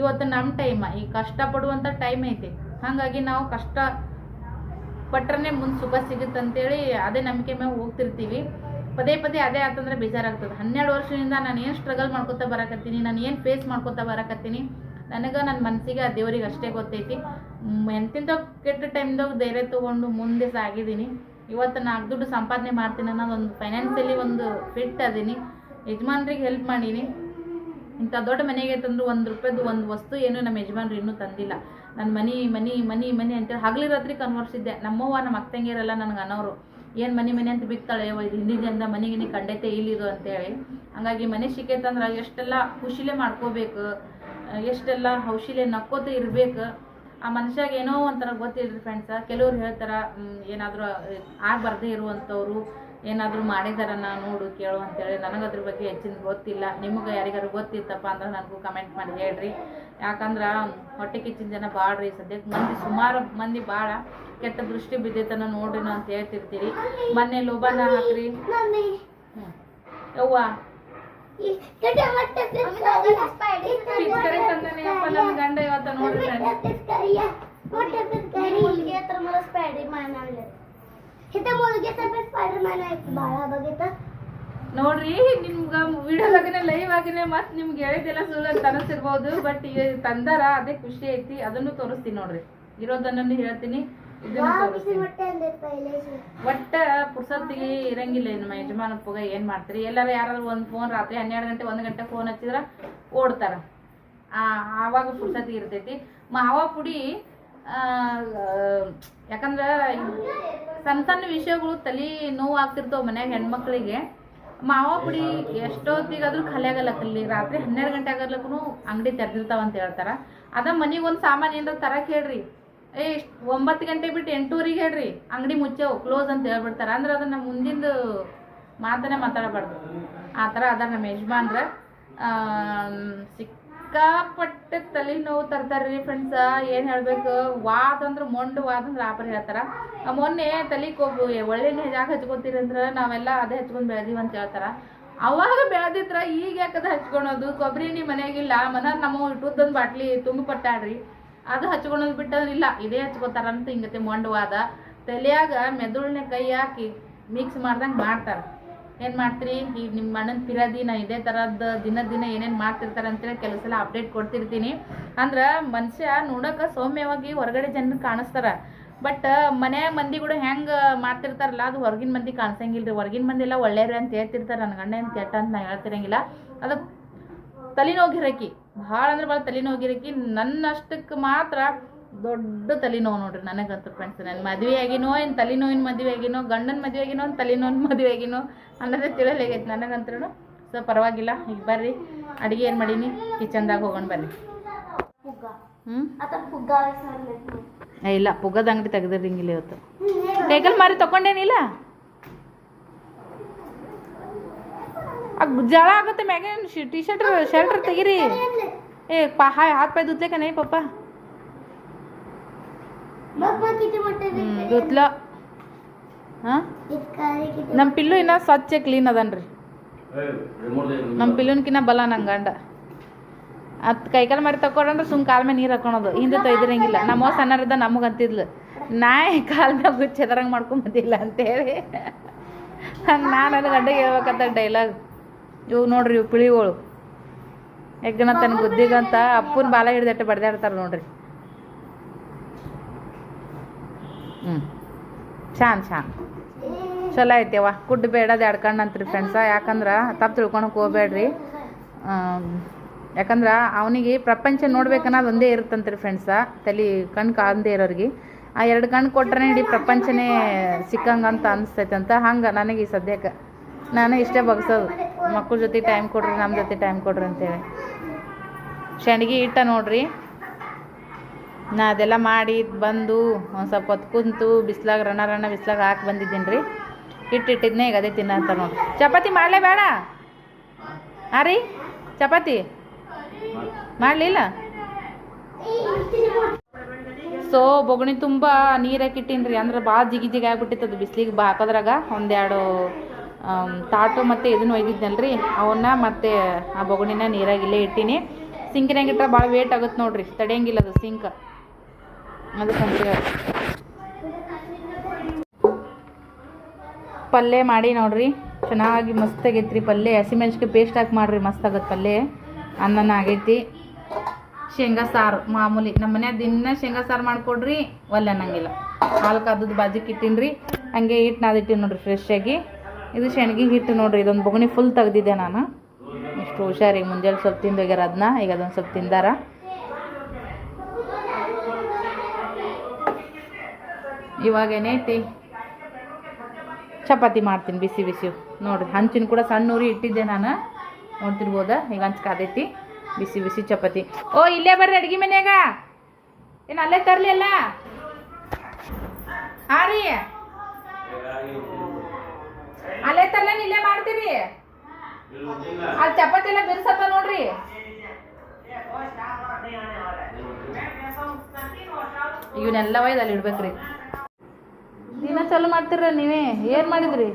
ಇವತ್ತು ನಮ್ಮ ಟೈಮ, ಈ ಕಷ್ಟಪಡುವಂಥ ಟೈಮ್ ಐತಿ. ಹಾಗಾಗಿ ನಾವು ಕಷ್ಟ ಪಟ್ರೆ ಮುಂದೆ ಸುಖ ಸಿಗುತ್ತಂತೇಳಿ ಅದೇ ನಂಬಿಕೆ ಮೇಲೆ ಹೋಗ್ತಿರ್ತೀವಿ. ಪದೇ ಪದೇ ಅದೇ ಆತಂದ್ರೆ ಬೇಜಾರಾಗ್ತದೆ. ಹನ್ನೆರಡು ವರ್ಷದಿಂದ ನಾನು ಏನು ಸ್ಟ್ರಗಲ್ ಮಾಡ್ಕೊತಾ ಬರಕತ್ತೀನಿ, ನಾನು ಏನು ಫೇಸ್ ಮಾಡ್ಕೊತಾ ಬರಕತ್ತೀನಿ ನನಗೆ ನನ್ನ ಮನಸ್ಸಿಗೆ ಆ ದೇವ್ರಿಗೆ ಅಷ್ಟೇ ಗೊತ್ತೈತಿ. ಎಂತಿಂತ ಕೆಟ್ಟ ಟೈಮ್ದಾಗ ಧೈರ್ಯ ತೊಗೊಂಡು ಮುಂದೆ ಸಾಗಿದ್ದೀನಿ ಇವತ್ತು ನಾಲ್ಕು ದುಡ್ಡು ಸಂಪಾದನೆ ಮಾಡ್ತೀನಿ ಅನ್ನೋದು ಒಂದು ಫೈನಾನ್ಸಿಯಲಿ ಒಂದು ಫಿಟ್ ಅದೀನಿ. ಯಜಮಾನ್ರಿಗೆ ಹೆಲ್ಪ್ ಮಾಡೀನಿ. ಇಂಥ ದೊಡ್ಡ ಮನೆಗೆ ತಂದು ಒಂದು ರೂಪಾಯಿದು ಒಂದು ವಸ್ತು ಏನು ನಮ್ಮ ಯಜಮಾನ್ರು ಇನ್ನೂ ತಂದಿಲ್ಲ. ನನ್ನ ಮನಿ ಮನಿ ಮನಿ ಮನಿ ಅಂತೇಳಿ ಹಗಲಿರಾತ್ರಿ ಕನ್ವರ್ಸಿದ್ದೆ ನಮ್ಮವ್ವ ನಮ್ಮ ಅಕ್ಕಂಗಿರಲ್ಲ ನನಗೆ ಅನ್ನೋರು ಏನು ಮನಿ, ಮನೆ ಅಂತ ಬಿಕ್ತಾಳೆ ಇದು ಹಿಂದಿದಿಂದ ಮನೆಗಿನಿ ಕಂಡೈತೆ, ಇಲ್ಲಿದು ಅಂತೇಳಿ ಹಂಗಾಗಿ ಮನೆ ಸಿಕ್ಕೈತಂದ್ರೆ ಎಷ್ಟೆಲ್ಲ ಖುಷಿಲೇ ಮಾಡ್ಕೋಬೇಕು. ಎಷ್ಟೆಲ್ಲ ಹೌಶಿಲೆ ನಕ್ಕೋತ ಇರ್ಬೇಕು. ಆ ಮನುಷ್ಯಾಗ ಏನೋ ಒಂಥರ ಗೊತ್ತಿಲ್ರಿ ಫ್ರೆಂಡ್ಸ ಕೆಲವ್ರು ಹೇಳ್ತಾರ ಏನಾದರೂ ಆಗಬಾರ್ದೇ ಇರುವಂಥವ್ರು. ಏನಾದರೂ ನಾ ನೋಡು ಕೇಳು ಅಂತೇಳಿ. ನನಗೆ ಅದ್ರ ಬಗ್ಗೆ ಹೆಚ್ಚಿನ ಗೊತ್ತಿಲ್ಲ. ನಿಮಗೆ ಯಾರಿಗಾರು ಗೊತ್ತಿತ್ತಪ್ಪ ಅಂದ್ರೆ ನನಗೂ ಕಮೆಂಟ್ ಮಾಡಿ ಹೇಳ್ರಿ. ಯಾಕಂದ್ರೆ ಹೊಟ್ಟೆ ಕಿಚ್ಚಿನ ಜನ ಭಾಳ ರೀ ಸದ್ಯಕ್ಕೆ ಮಂದಿ ಸುಮಾರು ಮಂದಿ ಭಾಳ ಕೆಟ್ಟ ದೃಷ್ಟಿ ಬಿದ್ದೈತನ ನೋಡ್ರಿ ನಾ ಅಂತ ಹೇಳ್ತಿರ್ತೀರಿ. ಮೊನ್ನೆ ಲೋಬಾನ ಹಾಕ್ರಿ. ಯವ್ವ. ಗಂಡ ಇವತ್ತ ನೋಡ್ರಿ ಫ್ರೆಂಡ್ಸ್ ಪಿಸ್ಕರಿಯ मोठे पिचकारी मुलगी तर मला स्पायडरमॅन आणले इथे मुलगीसाठी स्पायडरमॅन आहे बाळा बघितलं ನೋಡ್ರಿ ನಿಮ್ಗ ವಿಡಿಯೋದಾಗನೆ ಲೈವ್ ಆಗಿನೇ ಮತ್ ನಿಮ್ಗೆ ಹೇಳಿದ್ದೆಲ್ಲ ಸುಳ್ಳು ಅಂತ ಅನಿಸ್ತಿರ್ಬೋದು ಬಟ್ ತಂದಾರ ಅದೇ ಖುಷಿ ಐತಿ ಅದನ್ನು ತೋರಿಸ್ತೀನಿ ನೋಡ್ರಿ ಇರೋದನ್ನ ಹೇಳ್ತೀನಿ ಒಟ್ಟ ಪುರ್ಸತ್ತಿಗೆ ಇರಂಗಿಲ್ಲ ನಿಮ್ಮ ಯಜಮಾನ ಪುಗ ಏನ್ ಮಾಡ್ತೀರಿ? ಎಲ್ಲಾರ ಯಾರಾದ್ರೂ ಒಂದ್ ಫೋನ್ ರಾತ್ರಿ ಹನ್ನೆರಡು ಗಂಟೆ ಒಂದ್ ಗಂಟೆ ಫೋನ್ ಹಚ್ಚಿದ್ರ ಓಡ್ತಾರ. ಆವಾಗ ಪುರ್ಸತ್ತಿಗೆ ಇರ್ತೈತಿ. ಮಾವ ಪುಡಿ ಯಾಕಂದ್ರ ಸಣ್ಣ ಸಣ್ಣ ವಿಷಯಗಳು ತಲೆ ನೋವು ಆಗ್ತಿರ್ತಾವ ಮನ್ಯಾಗ ಹೆಣ್ಮಕ್ಳಿಗೆ. ಮಾವ ಪುಡಿ ಎಷ್ಟೊತ್ತಿಗಾದ್ರೂ ಖಾಲಿ ಆಗಲ್ಲಕ್ಕಲ್ಲಿ ರಾತ್ರಿ ಹನ್ನೆರಡು ಗಂಟೆ ಆಗಲ್ಲಕ್ಕೂ ಅಂಗಡಿ ತೆರೆದಿರ್ತಾವ ಅಂತ ಹೇಳ್ತಾರ. ಅದ ಮನಿಗೆ ಒಂದು ಸಾಮಾನು ಏನಾರ ತರಕ್ಕೆ ಹೇಳ್ರಿ. ಏ, ಒಂಬತ್ತು ಗಂಟೆ ಬಿಟ್ಟು ಎಂಟೂವರೆಗೆ ಹೇಳ್ರಿ. ಅಂಗಡಿ ಮುಚ್ಚವು ಕ್ಲೋಸ್ ಅಂತ ಹೇಳ್ಬಿಡ್ತಾರೆ. ಅಂದ್ರೆ ಅದನ್ನು ಮುಂದಿಂದು ಮಾತನ್ನೇ ಮಾತಾಡಬಾರ್ದು. ಆ ಥರ ಅದ ನಮ್ಮ ಯಜಮಾನ್ರ. ಸಿಕ್ಕಾಪಟ್ಟೆ ತರ್ತಾರೆ ರೀ ಫ್ರೆಂಡ್ಸ ಏನು ಹೇಳಬೇಕು? ವಾದ ಅಂದ್ರೆ ಮೊಂಡು ವಾದ ಅಂದ್ರೆ ಆಪರ್ ಹೇಳ್ತಾರ. ಮೊನ್ನೆ ಒಬ್ಬ ಒಳ್ಳೆಣ್ಣೆ ಹೆಜಾಗ ಹಚ್ಕೊತೀರಿ ಅಂದ್ರೆ ನಾವೆಲ್ಲ ಅದೇ ಹಚ್ಕೊಂಡು ಬೆಳೆದೀವಿ ಅಂತ ಹೇಳ್ತಾರೆ. ಅವಾಗ ಬೆಳೆದಿದ್ರೆ ಈಗ ಯಾಕದ ಹಚ್ಕೊಳೋದು? ಕೊಬ್ಬರಿ ಮನೆಯಾಗಿಲ್ಲ ಮನ ನಮ್ಮ ಇಟ್ಟುದೊಂದು ಬಾಟ್ಲಿ ತುಂಬ ಪಟ್ಟಾಡ್ರಿ ಅದು ಹಚ್ಕೊಳೋದು ಬಿಟ್ಟವ್ರು ಇಲ್ಲ, ಇದೇ ಹಚ್ಕೋತಾರ ಅಂತ ಹಿಂಗತೆ ಮೊಂಡವಾದ. ತಲೆಯಾಗ ಮೆದುಳನ್ನ ಕೈ ಹಾಕಿ ಮಿಕ್ಸ್ ಮಾಡ್ದಂಗೆ ಮಾಡ್ತಾರೆ. ಏನು ಮಾಡ್ತೀರಿ? ಈಗ ನಿಮ್ಮ ಅಣ್ಣನ ಪಿರಾದಿ ನಾ ಇದೇ ಥರದ್ದು ದಿನ ದಿನ ಏನೇನು ಮಾಡ್ತಿರ್ತಾರೆ ಅಂತೇಳಿ ಕೆಲವು ಸಲ ಅಪ್ಡೇಟ್ ಕೊಡ್ತಿರ್ತೀನಿ. ಅಂದ್ರೆ ಮನುಷ್ಯ ನೋಡೋಕೆ ಸೌಮ್ಯವಾಗಿ ಹೊರಗಡೆ ಜನರು ಕಾಣಿಸ್ತಾರೆ. ಬಟ್ ಮನೆ ಮಂದಿ ಕೂಡ ಹೆಂಗೆ ಮಾಡ್ತಿರ್ತಾರಲ್ಲ, ಅದು ಹೊರಗಿನ ಮಂದಿ ಕಾಣಿಸಂಗಿಲ್ಲ ರೀ ಹೊರಗಿನ ಮಂದಿ ಎಲ್ಲ ಅಂತ ಹೇಳ್ತಿರ್ತಾರೆ. ನನ್ನ ಗಂಡ ಏನು ಕೆಟ್ಟ ಅಂತ ನಾ ಹೇಳ್ತಿರಂಗಿಲ್ಲ. ಅದು ತಲೆನೋವು ಗಿರಕಿ. ಭಾಳ ಅಂದ್ರೆ ಭಾಳ ನನ್ನ ನನ್ನಷ್ಟಕ್ಕೆ ಮಾತ್ರ ದೊಡ್ಡ ತಲೆನೋವು ನೋಡ್ರಿ ನನಗಂತೂ ಫ್ರೆಂಡ್ಸ್ ನನ್ನ ಮದುವೆ ಆಗಿನೋ ಏನು ತಲೆನೋವಿನ ಮದುವೆ ಆಗಿನೋ ಗಂಡನ ಮದುವೆ ಆಗಿನೋ ಒಂದು ತಲೆನೋವಿನ ಮದುವೆ ಆಗಿನೋ ಅನ್ನೋದೇ ತಿಳಲೇಗೈತೆ ನನಗಂತೂ ಸೊ ಪರವಾಗಿಲ್ಲ, ಈಗ ಬರ್ರಿ, ಅಡುಗೆ ಏನು ಮಾಡೀನಿ? ಕಿಚನ್ದಾಗ ಹೋಗೋಣ ಬರ್ರಿ. ಹ್ಞೂ ಇಲ್ಲ, ಪುಗ್ಗದ ಅಂಗಡಿ ತೆಗೆದಿರಿಂಗಿಲ್ಲ ಇವತ್ತು. ಟೇಗಲ್ ಮಾರಿ ತೊಗೊಂಡೇನಿಲ್ಲ ಜಳ ಆಗುತ್ತೆ ಮ್ಯಾಗೇನು ಟಿ ಶರ್ಟ್ ಶರ್ಟ್ ತೆಗಿರಿ. ಏ ಪಾ ಹಾಯ್ ಹಾತ್ ಪಾಯ್ ದುತ್ಲೇಕ ನೈ ಪಪ್ಪ. ದುತ್ಲ ಹಾಂ? ನಮ್ಮ ಪಿಲ್ಲು ಇನ್ನ ಸ್ವಚ್ಛ ಕ್ಲೀನ್ ಅದನ್ರಿ. ನಮ್ ಪಿಲ್ಲುನ್ಕಿನ್ನ ಬಲ ನಂಗೆ ಗಂಡ. ಅತ್ ಕೈಕಾಲ್ ಮಾಡಿ ತಕೊಂಡ್ರೆ ಸುಮ್ ಕಾಲ್ ಮೇಲೆ ನೀರು ಹಾಕೊಳೋದು. ಹಿಂದೆ ತೊಯ್ದಿರಂಗಿಲ್ಲ ನಮ್ಮ ಸಣ್ಣರಿದ್ದ ನಮಗ್ ಅಂತಿದ್ಲು. ನಾಯ್ ಕಾಲ ಮ್ಯಾಗ ಮಾಡ್ಕೊಂಡ್ ಬಂದಿಲ್ಲ ಅಂತೇಳಿ. ಹೇಳಿ ನಾನು ನನ್ನ ಗಂಡಗೆ ಹೇಳ್ಬೇಕಂತ ಡೈಲಾಗ್ ಇವು ನೋಡ್ರಿ ಇವು ಪಿಳಿಗಳು. ಎಗ್ಗನ ತನ್ನ ಬುದ್ಧಿಗಂತ ಅಪ್ಪನ ಬಾಲ ಹಿಡ್ದಟ್ಟು ಬಡ್ದಾಡ್ತಾರೆ ನೋಡ್ರಿ. ಹ್ಞೂ ಚಾನ್ ಚಾನ್ ಚಲೋ ಐತೆವ ಕುಡ್ ಬೇಡ ಎರಡು ಕಣ್ಣು ಅಂತ್ರಿ ಫ್ರೆಂಡ್ಸ ಯಾಕಂದ್ರೆ ತಪ್ಪು ತಿಳ್ಕೊಳಕ್ ಹೋಗ್ಬೇಡ್ರಿ ಯಾಕಂದ್ರೆ ಅವನಿಗೆ ಪ್ರಪಂಚ ನೋಡ್ಬೇಕನ್ನೋದು ಒಂದೇ ಇರುತ್ತಂತ್ರಿ ಫ್ರೆಂಡ್ಸ ತಲೆ ಕಣ್ಣು ಕಾಂದೇ ಇರೋರಿಗೆ. ಆ ಎರಡು ಕಣ್ಣು ಕೊಟ್ರೆ ಇಡೀ ಪ್ರಪಂಚನೇ ಸಿಕ್ಕಂಗಂತ ಅನಿಸ್ತೈತೆ ಅಂತ ಹಂಗೆ ನನಗೆ ಸದ್ಯಕ್ಕೆ. ನಾನು ಇಷ್ಟೇ ಬಗ್ಸೋದು. ಮಕ್ಕಳ ಜೊತೆ ಟೈಮ್ ಕೊಡ್ರಿ ನಮ್ಮ ಜೊತೆ ಟೈಮ್ ಕೊಡ್ರಿ ಅಂತೇಳಿ. ಶೆಣಗಿ ಇಟ್ಟ ನೋಡ್ರಿ. ನಾ ಅದೆಲ್ಲ ಮಾಡಿ ಬಂದು ಒಂದು ಸ್ವಲ್ಪ ಹೊತ್ತು ಕುಂತು ಬಿಸ್ಲಾಗ ರಣ ರಣ ಬಿಸ್ಲಾಗ ಹಾಕಿ ಬಂದಿದ್ದೀನಿ ರೀ. ಇಟ್ಟಿಟ್ಟಿದ್ನೇ ಈಗ ಅದೇ ತಿನ್ನಂತ ನೋಡಿ ಚಪಾತಿ ಮಾಡಲೇ ಬೇಡ? ಹಾಂ ರೀ, ಚಪಾತಿ? ಮಾಡಲಿಲ್ಲ? ಸೊ, ಬೊಗಣಿ ತುಂಬ ನೀರಾಕಿಟ್ಟಿನಿ ರೀ ಅಂದ್ರೆ ಭಾಳ ಜಿಗಿ ಜಿಗಿ ಆಗ್ಬಿಟ್ಟಿತ್ತು ಅದು ಬಿಸ್ಲಿಗೆ ಬಾ ಹಾಕೋದ್ರಾಗ ಒಂದೆರಡು ತಾಟು ಮತ್ತು ಇದನ್ನು ಒಯ್ದಿದ್ನಲ್ರಿ ಅವನ್ನ ಮತ್ತೆ ಆ ಬೊಗಣಿನ ನೀರಾಗಿ ಇಲ್ಲೇ ಇಟ್ಟೀನಿ. ಸಿಂಕಿನಾಗ ಇಟ್ಟರೆ ಭಾಳ ವೇಟ್ ಆಗುತ್ತೆ ನೋಡ್ರಿ. ತಡೆಯಂಗಿಲ್ಲ ಅದು ಸಿಂಕ್ ಅದಕ್ಕೆ ಅಂತ ಪಲ್ಯ ಮಾಡಿ ನೋಡ್ರಿ. ಚೆನ್ನಾಗಿ ಮಸ್ತ್ ಆಗೈತ್ರಿ ಪಲ್ಯ. ಹಸಿಮೆಣ್ಸಿಕಾಯಿ ಪೇಸ್ಟ್ ಹಾಕಿ ಮಾಡ್ರಿ. ಮಸ್ತ್ ಆಗುತ್ತೆ ಪಲ್ಯ. ಅನ್ನನ ಆಗೈತಿ. ಶೇಂಗಾ ಸಾರು ಮಾಮೂಲಿ. ನಮ್ಮ ಮನ್ಯಾಗ ದಿನ ಶೇಂಗಾ ಸಾರು ಮಾಡಿಕೊಡ್ರಿ, ಒಲ್ಲೆ ಅನ್ನಂಗಿಲ್ಲ. ಹಾಲು ಕದ್ದು ಬಾಜಿ ಇಟ್ಟೀನಿ ಹಂಗೆ ಹಿಟ್ಟು ನಾದಿಟ್ಟಿನಿ ನೋಡ್ರಿ ಫ್ರೆಶ್ ಆಗಿ. ಇದು ಶೆಣಗಿ ಹಿಟ್ಟು ನೋಡ್ರಿ, ಇದೊಂದು ಬೊಗಣಿ ಫುಲ್ ತೆಗ್ದಿದ್ದೆ ನಾನು. ಇಷ್ಟು ಹುಷಾರಿಗೆ ಮುಂಜಾನೆ ಸ್ವಲ್ಪ ತಿಂದೋಗ್ಯಾರ ಅದನ್ನ ಈಗ ಅದೊಂದು ಸ್ವಲ್ಪ ತಿಂದಾರ. ಇವಾಗ ಏನೈತಿ? ಚಪಾತಿ ಮಾಡ್ತೀನಿ, ಬಿಸಿ ಬಿಸಿ. ನೋಡ್ರಿ, ಹಂಚಿನ ಕೂಡ ಸಣ್ಣ ಉರಿ ಇಟ್ಟಿದ್ದೆ ನಾನು. ನೋಡ್ತಿರ್ಬೋದ? ಈಗ ಹಂಚ್ಕಾದೈತಿ ಬಿಸಿ ಬಿಸಿ ಚಪಾತಿ. ಓ, ಇಲ್ಲೇ ಬರ್ರಿ ಅಡ್ಗೆ ಮನ್ಯಾಗ. ಏನು ಅಲ್ಲೇ ತರಲಿಲ್ಲ ಹಾಂ ರೀ ಅಲ್ಲೇ ತಲೆ ಇಲ್ಲೇ ಮಾಡ್ತೀರಿ? ಅಲ್ಲಿ ಚಪಾತಿ ಎಲ್ಲ ಬಿರ್ಸತ್ತ ನೋಡ್ರಿ. ಇವನ್ನೆಲ್ಲ ಒಯ್ದು ಅಲ್ಲಿ ಇಡ್ಬೇಕ್ರಿ. ದಿನ ಚಲೋ ಮಾಡ್ತೀರ ನೀವೇ, ಏನ್ ಮಾಡಿದ್ರಿ?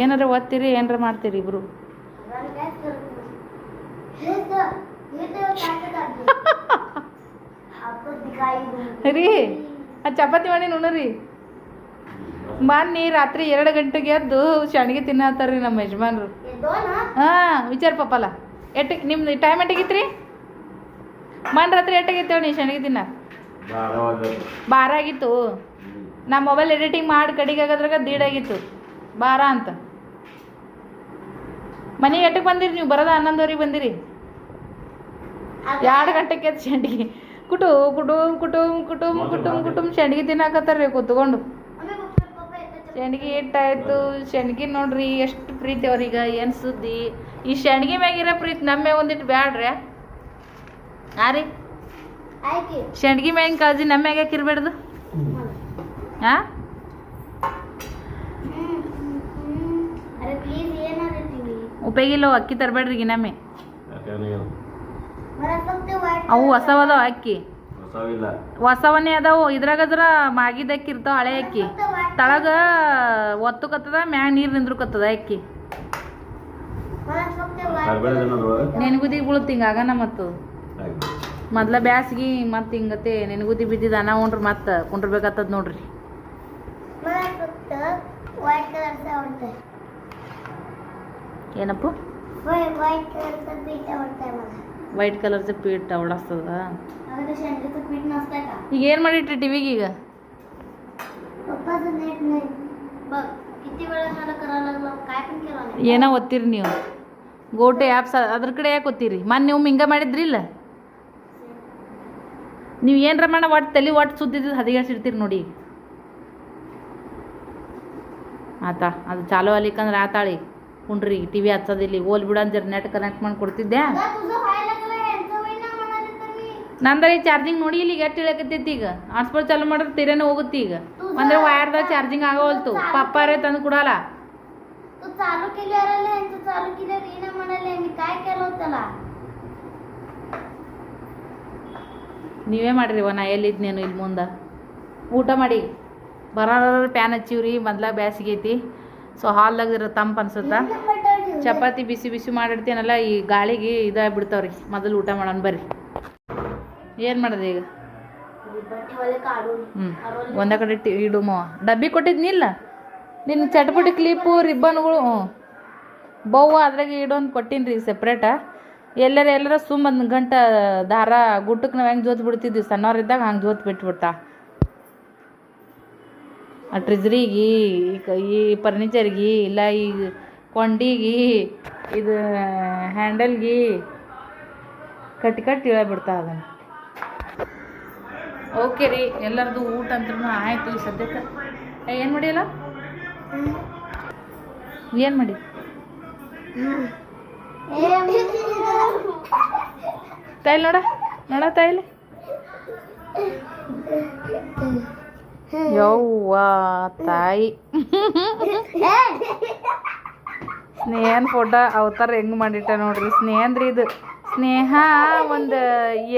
ಏನಾರ ಓದ್ತೀರಿ, ಏನಾರ ಮಾಡ್ತೀರಿ ಇಬ್ರು? [laughs] ರೀ ಆ ಚಪಾತಿ ಮಾಡಿ ನೋಡ್ರಿ ಬನ್ನಿ ರಾತ್ರಿ ಎರಡು ಗಂಟೆಗೆ ಎದ್ದು ಶಾಣಿಗೆ ತಿನ್ನತ್ತಾರ್ರಿ ನಮ್ಮ ಯಜಮಾನ್ರು. ಹಾಂ ವಿಚಾರ ಪಪ್ಪಲ್ಲ ಎಟ್ಟ ನಿಮ್ದು ಟೈಮ್ ಎಟ್ಟಾಗಿತ್ರಿ? ಮನ್ ರಾತ್ರಿ ಎಟ್ಟಾಗಿತ್ತು ನೀ ಶಾಣಿಗೆ ತಿನ್ನ? ಬಾರ ಆಗಿತ್ತು? ನಾ ಮೊಬೈಲ್ ಎಡಿಟಿಂಗ್ ಮಾಡಿ ಕಡಿಗೆ ಆಗೋದ್ರಾಗ ದೀಡಾಗಿತ್ತು ಬಾರ ಅಂತ. ಮನೆಗೆ ಎಟ್ಟಕ್ಕೆ ಬಂದಿರಿ ನೀವು? ಬರೋದ ಹನ್ನೊಂದುವರೆಗೆ ಬಂದಿರಿ? ಎರಡು ಗಂಟೆಗೆ ಎದ್ದು ಕುಟು ಕುಟುಂಬ ಕುಟುಂಬ ಕುಟುಂಬ ಕುಟುಂಬ ಕುಟುಂಬ ಕುಟುಂಬ ಶೆಂಡಿಗೆ ತಿನ್ನಾಕತ್ತಾರ್ರಿ ಕೂತ್ಕೊಂಡು. ಶೆಂಡ್ಗಿ ಇಟ್ಟಾಯ್ತು. ಶೆಂಡ್ಗಿ ನೋಡ್ರಿ ಎಷ್ಟು ಪ್ರೀತಿ ಅವ್ರಿಗೆ ಏನು ಸುದ್ದಿ? ಈ ಶೆಂಡ್ಗಿ ಮ್ಯಾಗಿರೋ ಪ್ರೀತಿ ನಮ್ಮೇ ಒಂದಿಟ್ಟು ಬ್ಯಾಡ್ರಿ. ಆ ರೀ? ಶೆಂಡ್ಗಿ ಮ್ಯಾಗಿನ ಕಾಳಜಿ ನಮ್ಮ ಮ್ಯಾಗ ಇರಬೇಡ್ದು? ಹಾ ಉಪಯೋಗಿಲ್ಲ ಅಕ್ಕಿ ತರಬೇಡ್ರಿ ಗಿನಮ್ಮೆ ಅವು ಹೊಸವದವ ಅಕ್ಕಿ ಹೊಸವನ್ನೇ ಹೊಸವನೇ ಅದಾವು ಇದ್ರಾಗದ್ರ ಮಾಗಿದ ಅಕ್ಕಿ ಇರ್ತಾವ ಹಳೆ ಅಕ್ಕಿ ತಳಗ ಒತ್ತುಕತ್ತದ ಮ್ಯಾಗ ನೀರು ನಿಂದ್ರಕತ್ತದ ಅಕ್ಕಿ ನೆನಗುದಿ ಬೀಳುತ್ತೆ ಹಿಂಗಾಗನ ಮತ್ತು ಮೊದ್ಲ ಬ್ಯಾಸಗಿ ಮತ್ತೆ ಹಿಂಗತ್ತೆ ನೆನಗುದಿ ಬಿದ್ದಿದ ಅನ್ನ ಉಂಡ್ರಿ ಮತ್ತೆ ಕುಂಡ್ರಬೇಕಾಗ್ತದ ನೋಡ್ರಿ ಏನಪ್ಪ ವೈಟ್ ವೈಟ್ ಕಲರ್ದು ಪೀಟ್ ಓಡಾಸ್ತದ ಈಗ ಏನು ಮಾಡಿಟ್ರಿ ಟಿವಿಗೆ ಈಗ? ಏನೋ ಒತ್ತಿರಿ ನೀವು. ಗೋಟೆ ಆ್ಯಪ್ಸ್ ಅದ್ರ ಕಡೆ ಯಾಕೆ ಓದ್ತೀರಿ ಮೊನ್ನೆ ನೀವು ಹಿಂಗೆ ಮಾಡಿದ್ರಿ ಇಲ್ಲ? ನೀವು ಏನರ ಮಾಡ ಒಟ್ಟು ತಲೆ ಒಟ್ಟು ಸುದ್ದಿದ್ದು ಹದಿಗೆಡ್ಸಿಡ್ತೀರಿ ನೋಡಿ ಆತ ಅದು ಚಾಲೋ ಅಲ್ಲಿಕ್ಕಂದ್ರೆ ಆತಾಳಿ. ಕುಂಡ್ರಿ ಟಿ ವಿ ಹಚ್ಚೋದಿಲ್ಲ ಓಲ್ ಬಿಡಂದಿರಿ ನೆಟ್ ಕನೆಕ್ಟ್ ಮಾಡಿ ಕೊಡ್ತಿದ್ದೆ ನಂದ್ರೆ ಈ ಚಾರ್ಜಿಂಗ್ ನೋಡಿ ಇಲ್ಲಿ ಎಟ್ ಇಳಕತ್ತೈತಿ ಈಗ. ಹಾಟ್ಸ್ಪಾಟ್ ಚಾಲು ಮಾಡಿದ್ರೆ ತೀರೇನೆ ಹೋಗುತ್ತೆ ಈಗ. ಅಂದ್ರೆ ವಯರ್ದಾಗ ಚಾರ್ಜಿಂಗ್ ಆಗೋಲ್ತು ಪಪ್ಪಾರೇ ತಂದು ಕೊಡಲ್ಲ. ನೀವೇ ಮಾಡಿರಿವ ನಾ ಎಲ್ಲಿದ್ನೇನು ಇಲ್ಲಿ ಮುಂದೆ. ಊಟ ಮಾಡಿ. ಬರೋರ ಪ್ಯಾನ್ ಹಚ್ಚಿವ್ರಿ ಮೊದ್ಲ ಬ್ಯಾಸಿಗೆ ಐತಿ. ಸೊ ಹಾಲ್ದಾಗ ಇರೋ ತಂಪು ಅನ್ಸುತ್ತಾ? ಚಪಾತಿ ಬಿಸಿ ಬಿಸಿ ಮಾಡಿರ್ತೀನಲ್ಲ ಈ ಗಾಳಿಗೆ ಇದಾಗಿ ಬಿಡ್ತಾವ್ರಿ ಮೊದಲು ಊಟ ಮಾಡೋಣ ಬರ್ರಿ. ಏನು ಮಾಡಿದೆ ಈಗ? ಹ್ಞೂ ಒಂದೇ ಕಡೆ ಟಿ ಇಡುಮವ ಡಬ್ಬಿ ಕೊಟ್ಟಿದ್ನಿಲ್ಲ ನಿನ್ನ ಚಟ್ಪುಟಿ ಕ್ಲಿಪ್ಪು ರಿಬ್ಬನ್ಗಳು ಹ್ಞೂ. ಬೌವ ಅದ್ರಾಗೆ ಇಡೋನ್ ಕೊಟ್ಟಿನಿ ರೀ ಸೆಪ್ರೇಟ ಎಲ್ಲರ ಎಲ್ಲರ ಸುಮ್ಮ ಒಂದು ಗಂಟೆ ದಾರ ಗುಟ್ಟಕ್ಕೆ ನಾವು ಹೆಂಗೆ ಜೋತ್ ಬಿಡ್ತಿದ್ವಿ, ಸಣ್ಣವರಿದ್ದಾಗ ಹಂಗೆ ಜೋತ್ ಬಿಟ್ಬಿಡ್ತಾ. ಆ ಟ್ರಿಜ್ರಿಗೆ ಈ ಫರ್ನಿಚರ್ಗೆ ಇಲ್ಲ ಈ ಕೊಂಡಿಗೆ, ಇದು ಹ್ಯಾಂಡಲ್ಗೆ ಕಟ್ಟಿ ಕಟ್ಟಿ ಇಳಬಿಡ್ತಾ ಅದನ್ನು. ಓಕೆ ರೀ ಎಲ್ಲರದು ಊಟ ಅಂದ್ರೂ ಆಯಿತು ಸದ್ಯಕ್ಕೆ. ಏನು ಮಾಡಿಯಲ್ಲ? ಏನು ಮಾಡಿ? ತಾಯಿಲ್ ನೋಡ ನೋಡ ತಾಯಿಲಿ. ಯವ್ವ, ತಾಯಿ. ಸ್ನೇಹನ್ ಫೋಟೋ ಅವತಾರ ಹೆಂಗ್ ಮಾಡಿಟ್ಟ ನೋಡ್ರಿ, ಸ್ನೇಹಂದ್ರಿ ಇದು. ಸ್ನೇಹ ಒಂದು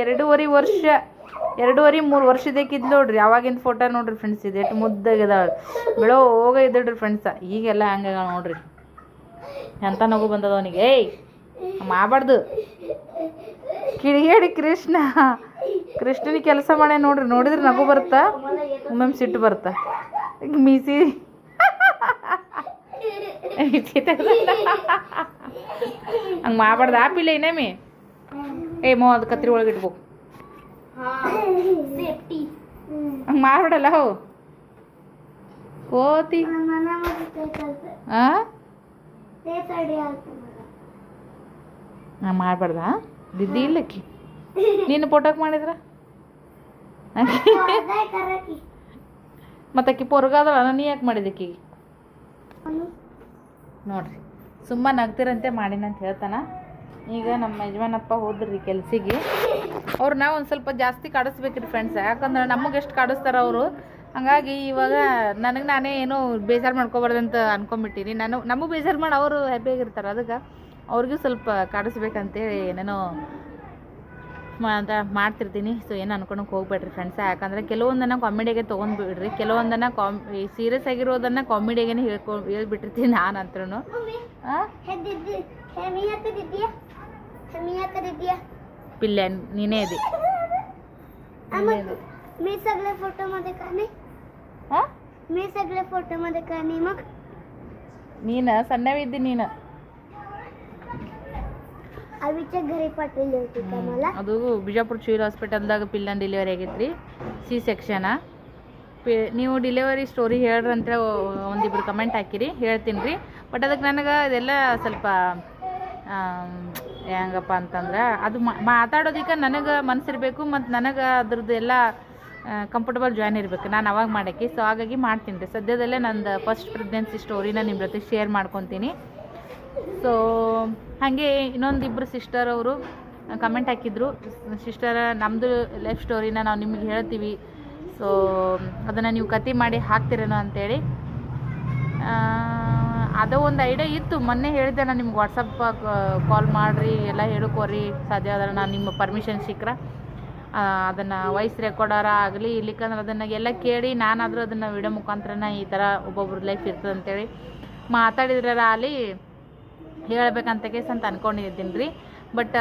ಎರಡೂವರೆ ವರ್ಷ. ಎರಡೂವರೆ, ಮೂರು ವರ್ಷದಕ್ಕಿದ್ ನೋಡ್ರಿ, ಅವಾಗಿಂದ ಫೋಟೋ ನೋಡ್ರಿ ಫ್ರೆಂಡ್ಸ್ ಇದು, ಎಷ್ಟು ಮುದ್ದಾಗಿದಾಳ ಬೆಳೋ ಹೋಗ ಇದ್ರಿ ಫ್ರೆಂಡ್ಸ ಈಗೆಲ್ಲ ಹಂಗ ನೋಡ್ರಿ. ಎಂತ ನಗು ಬಂದದ ಅವನಿಗೆ? ಏಯ್ ಮಾಡಬಾರ್ದು ಕಿಡಿಗೇಡಿ ಕೃಷ್ಣ. ಕೃಷ್ಣನ ಕೆಲಸ ಮಾಡೇ ನೋಡ್ರಿ, ನೋಡಿದ್ರೆ ನಗು ಬರುತ್ತಾ? ಒಮ್ಮೊಮ್ಮೆ ಸಿಟ್ಟು ಬರುತ್ತಾ? ಮೀಸಿ. ಹಂಗೆ ಮಾಡಬಾರ್ದು ಆಪಿಲ್ಲ ಇನ್ನೇಮಿ ಏ, ಮೋ, ಅದು ಕತ್ರಿ ಒಳಗೆ ಇಟ್ಕೋ. ಹಂಗೆ ಮಾಡ್ಬಿಡಲ್ಲ ಹೋ. ಕೋತಿ. ಹಾಂ ಮಾಡಬಾರ್ದಾ? ದಿದ್ದಿ ಇಲ್ಲಕ್ಕಿ? ನೀನು ಫೋಟೋಕ್ ಮಾಡಿದ್ರ? ಮತ್ತಕ್ಕಿ ಪೊರ್ಗಾದಳ ನೀ ಯಾಕೆ ಮಾಡಿದಕ್ಕಿ ನೋಡ್ರಿ ಸುಮ್ಮನೆ ನಗ್ತಿರಂತೆ ಮಾಡಿನಂತ ಹೇಳ್ತಾನ. ಈಗ ನಮ್ಮ ಯಜಮಾನಪ್ಪ ಹೋದ್ರಿ ಕೆಲ್ಸಿಗೆ. ಅವ್ರು ನಾವು ಒಂದು ಸ್ವಲ್ಪ ಜಾಸ್ತಿ ಕಾಡಿಸ್ಬೇಕ್ರಿ ಫ್ರೆಂಡ್ಸ್ ಯಾಕಂದ್ರೆ ನಮಗೆ ಎಷ್ಟು ಕಾಡಿಸ್ತಾರ ಅವರು. ಹಂಗಾಗಿ ಇವಾಗ ನನಗೆ ನಾನೇ ಏನೋ ಬೇಜಾರು ಮಾಡ್ಕೊಬಾರ್ದಂತ ಅನ್ಕೊಂಬಿಟ್ಟಿನಿ. ನಾನು, ನಮಗೆ ಬೇಜಾರು ಮಾಡಿ, ಅವರು ಹ್ಯಾಪಿಯಾಗಿರ್ತಾರೆ ಅದಕ್ಕೆ ಅವ್ರಿಗೂ ಸ್ವಲ್ಪ ಕಾಡಿಸ್ಬೇಕಂತೇಳಿ ಏನೇನೋ ಅಂತ ಮಾಡ್ತಿರ್ತೀನಿ. ಸೊ ಏನು ಅನ್ಕೊಳಕ್ಕೆ ಹೋಗ್ಬೇಡ್ರಿ ಫ್ರೆಂಡ್ಸ್ ಯಾಕಂದರೆ ಕೆಲವೊಂದನ್ನು ಕಾಮಿಡಿಯಾಗೆ ತೊಗೊಂಡ್ಬಿಡ್ರಿ. ಕೆಲವೊಂದನ್ನು ಕಾಮ್ ಸೀರಿಯಸ್ ಆಗಿರೋದನ್ನು ಕಾಮಿಡಿಯಾಗೇ ಹೇಳ್ಕೊ, ಹೇಳ್ಬಿಟ್ಟಿರ್ತೀನಿ ನಾನು ಅಂತ್ರೂ मम्मी ಹಾಂ हे दीदी हे मी आता दीदी हे मी आता दीदी ಪಿಲ್ಲೆ ನೀನೇ ಇದೆ मग मी सगळे फोटो मध्ये का नाही ಹಾಂ मी सगळे फोटो मध्ये का नाही मग ನೀನು ಸಣ್ಣವಿದ್ದಿ ನೀನು आवीच्या घरी पाठवली होती का मला ಅದು ಬಿಜಾಪುರ ಸಿವಿಲ್ ಹಾಸ್ಪಿಟಲ್ದಾಗ ಪಿಲ್ಲನ್ ಡೆಲಿವರಿ ಆಗೈತ್ರಿ ಸಿ ಸೆಕ್ಷನ ಪಿ ನೀವು ಡಿಲಿವರಿ ಸ್ಟೋರಿ ಹೇಳ್ರಿ ಅಂತೇಳಿ ಒಂದಿಬ್ರು ಕಮೆಂಟ್ ಹಾಕಿರಿ ಹೇಳ್ತೀನಿ ರೀ ಬಟ್ ಅದಕ್ಕೆ ನನಗೆ ಇದೆಲ್ಲ ಸ್ವಲ್ಪ ಆಮ್, ಹೆಂಗಪ್ಪ ಅಂತಂದ್ರೆ ಅದು ಮಾತಾಡೋದಕ್ಕೆ ನನಗೆ ಮನಸ್ಸಿರ್ಬೇಕು ಮತ್ತು ನನಗೆ ಅದ್ರದ್ದು ಎಲ್ಲ ಕಂಫರ್ಟಬಲ್ ಜಾಯ್ನ್ ಇರಬೇಕು. ನಾನು ಅವಾಗ ಮಾಡೋಕ್ಕೆ. ಸೊ ಹಾಗಾಗಿ ಮಾಡ್ತೀನಿ ರೀ. ಸದ್ಯದಲ್ಲೇ ನಂದು ಫಸ್ಟ್ ಪ್ರೆಗ್ನೆನ್ಸಿ ಸ್ಟೋರಿನ ನಿಮ್ಮ ಜೊತೆ ಶೇರ್ ಮಾಡ್ಕೊತೀನಿ. ಸೊ ಹಾಗೆ ಇನ್ನೊಂದಿಬ್ಬರು ಸಿಸ್ಟರ್ ಅವರು ಕಮೆಂಟ್ ಹಾಕಿದ್ರು. ಸಿಸ್ಟರ್ ನಮ್ಮದು ಲೈಫ್ ಸ್ಟೋರಿನ ನಾವು ನಿಮಗೆ ಹೇಳ್ತೀವಿ. ಸೊ ಅದನ್ನು ನೀವು ಕತೆ ಮಾಡಿ ಹಾಕ್ತಿರೇನೋ ಅಂತೇಳಿ. ಆ, ಅದು ಒಂದು ಐಡಿಯಾ ಇತ್ತು. ಮೊನ್ನೆ ಹೇಳಿದ್ದೆ ನಾನು ನಿಮ್ಗೆ ವಾಟ್ಸಪ್ ಕಾಲ್ ಮಾಡಿರಿ, ಎಲ್ಲ ಹೇಳ್ಕೊರಿ. ಸಾಧ್ಯ ಆದ್ರೆ ನಾನು ನಿಮ್ಮ ಪರ್ಮಿಷನ್ ಸಿಕ್ಕರೆ ಅದನ್ನು ವಾಯ್ಸ್ ರೆಕಾರ್ಡರ ಆಗಲಿ ಇಲ್ಲಿಕಂದ್ರೆ ಅದನ್ನು ಎಲ್ಲ ಕೇಳಿ ನಾನಾದರೂ ಅದನ್ನು ವಿಡಿಯೋ ಮುಖಾಂತರನ ಈ ಥರ ಒಬ್ಬೊಬ್ರ ಲೈಫ್ ಇರ್ತದೆ ಅಂತೇಳಿ ಮಾತಾಡಿದ್ರಲ್ಲ ಅಲ್ಲಿ ಹೇಳ್ಬೇಕಂತ ಕೇಸ್ ಅಂತ ಅನ್ಕೊಂಡಿದ್ದೀನಿ ರೀ. ಬಟ್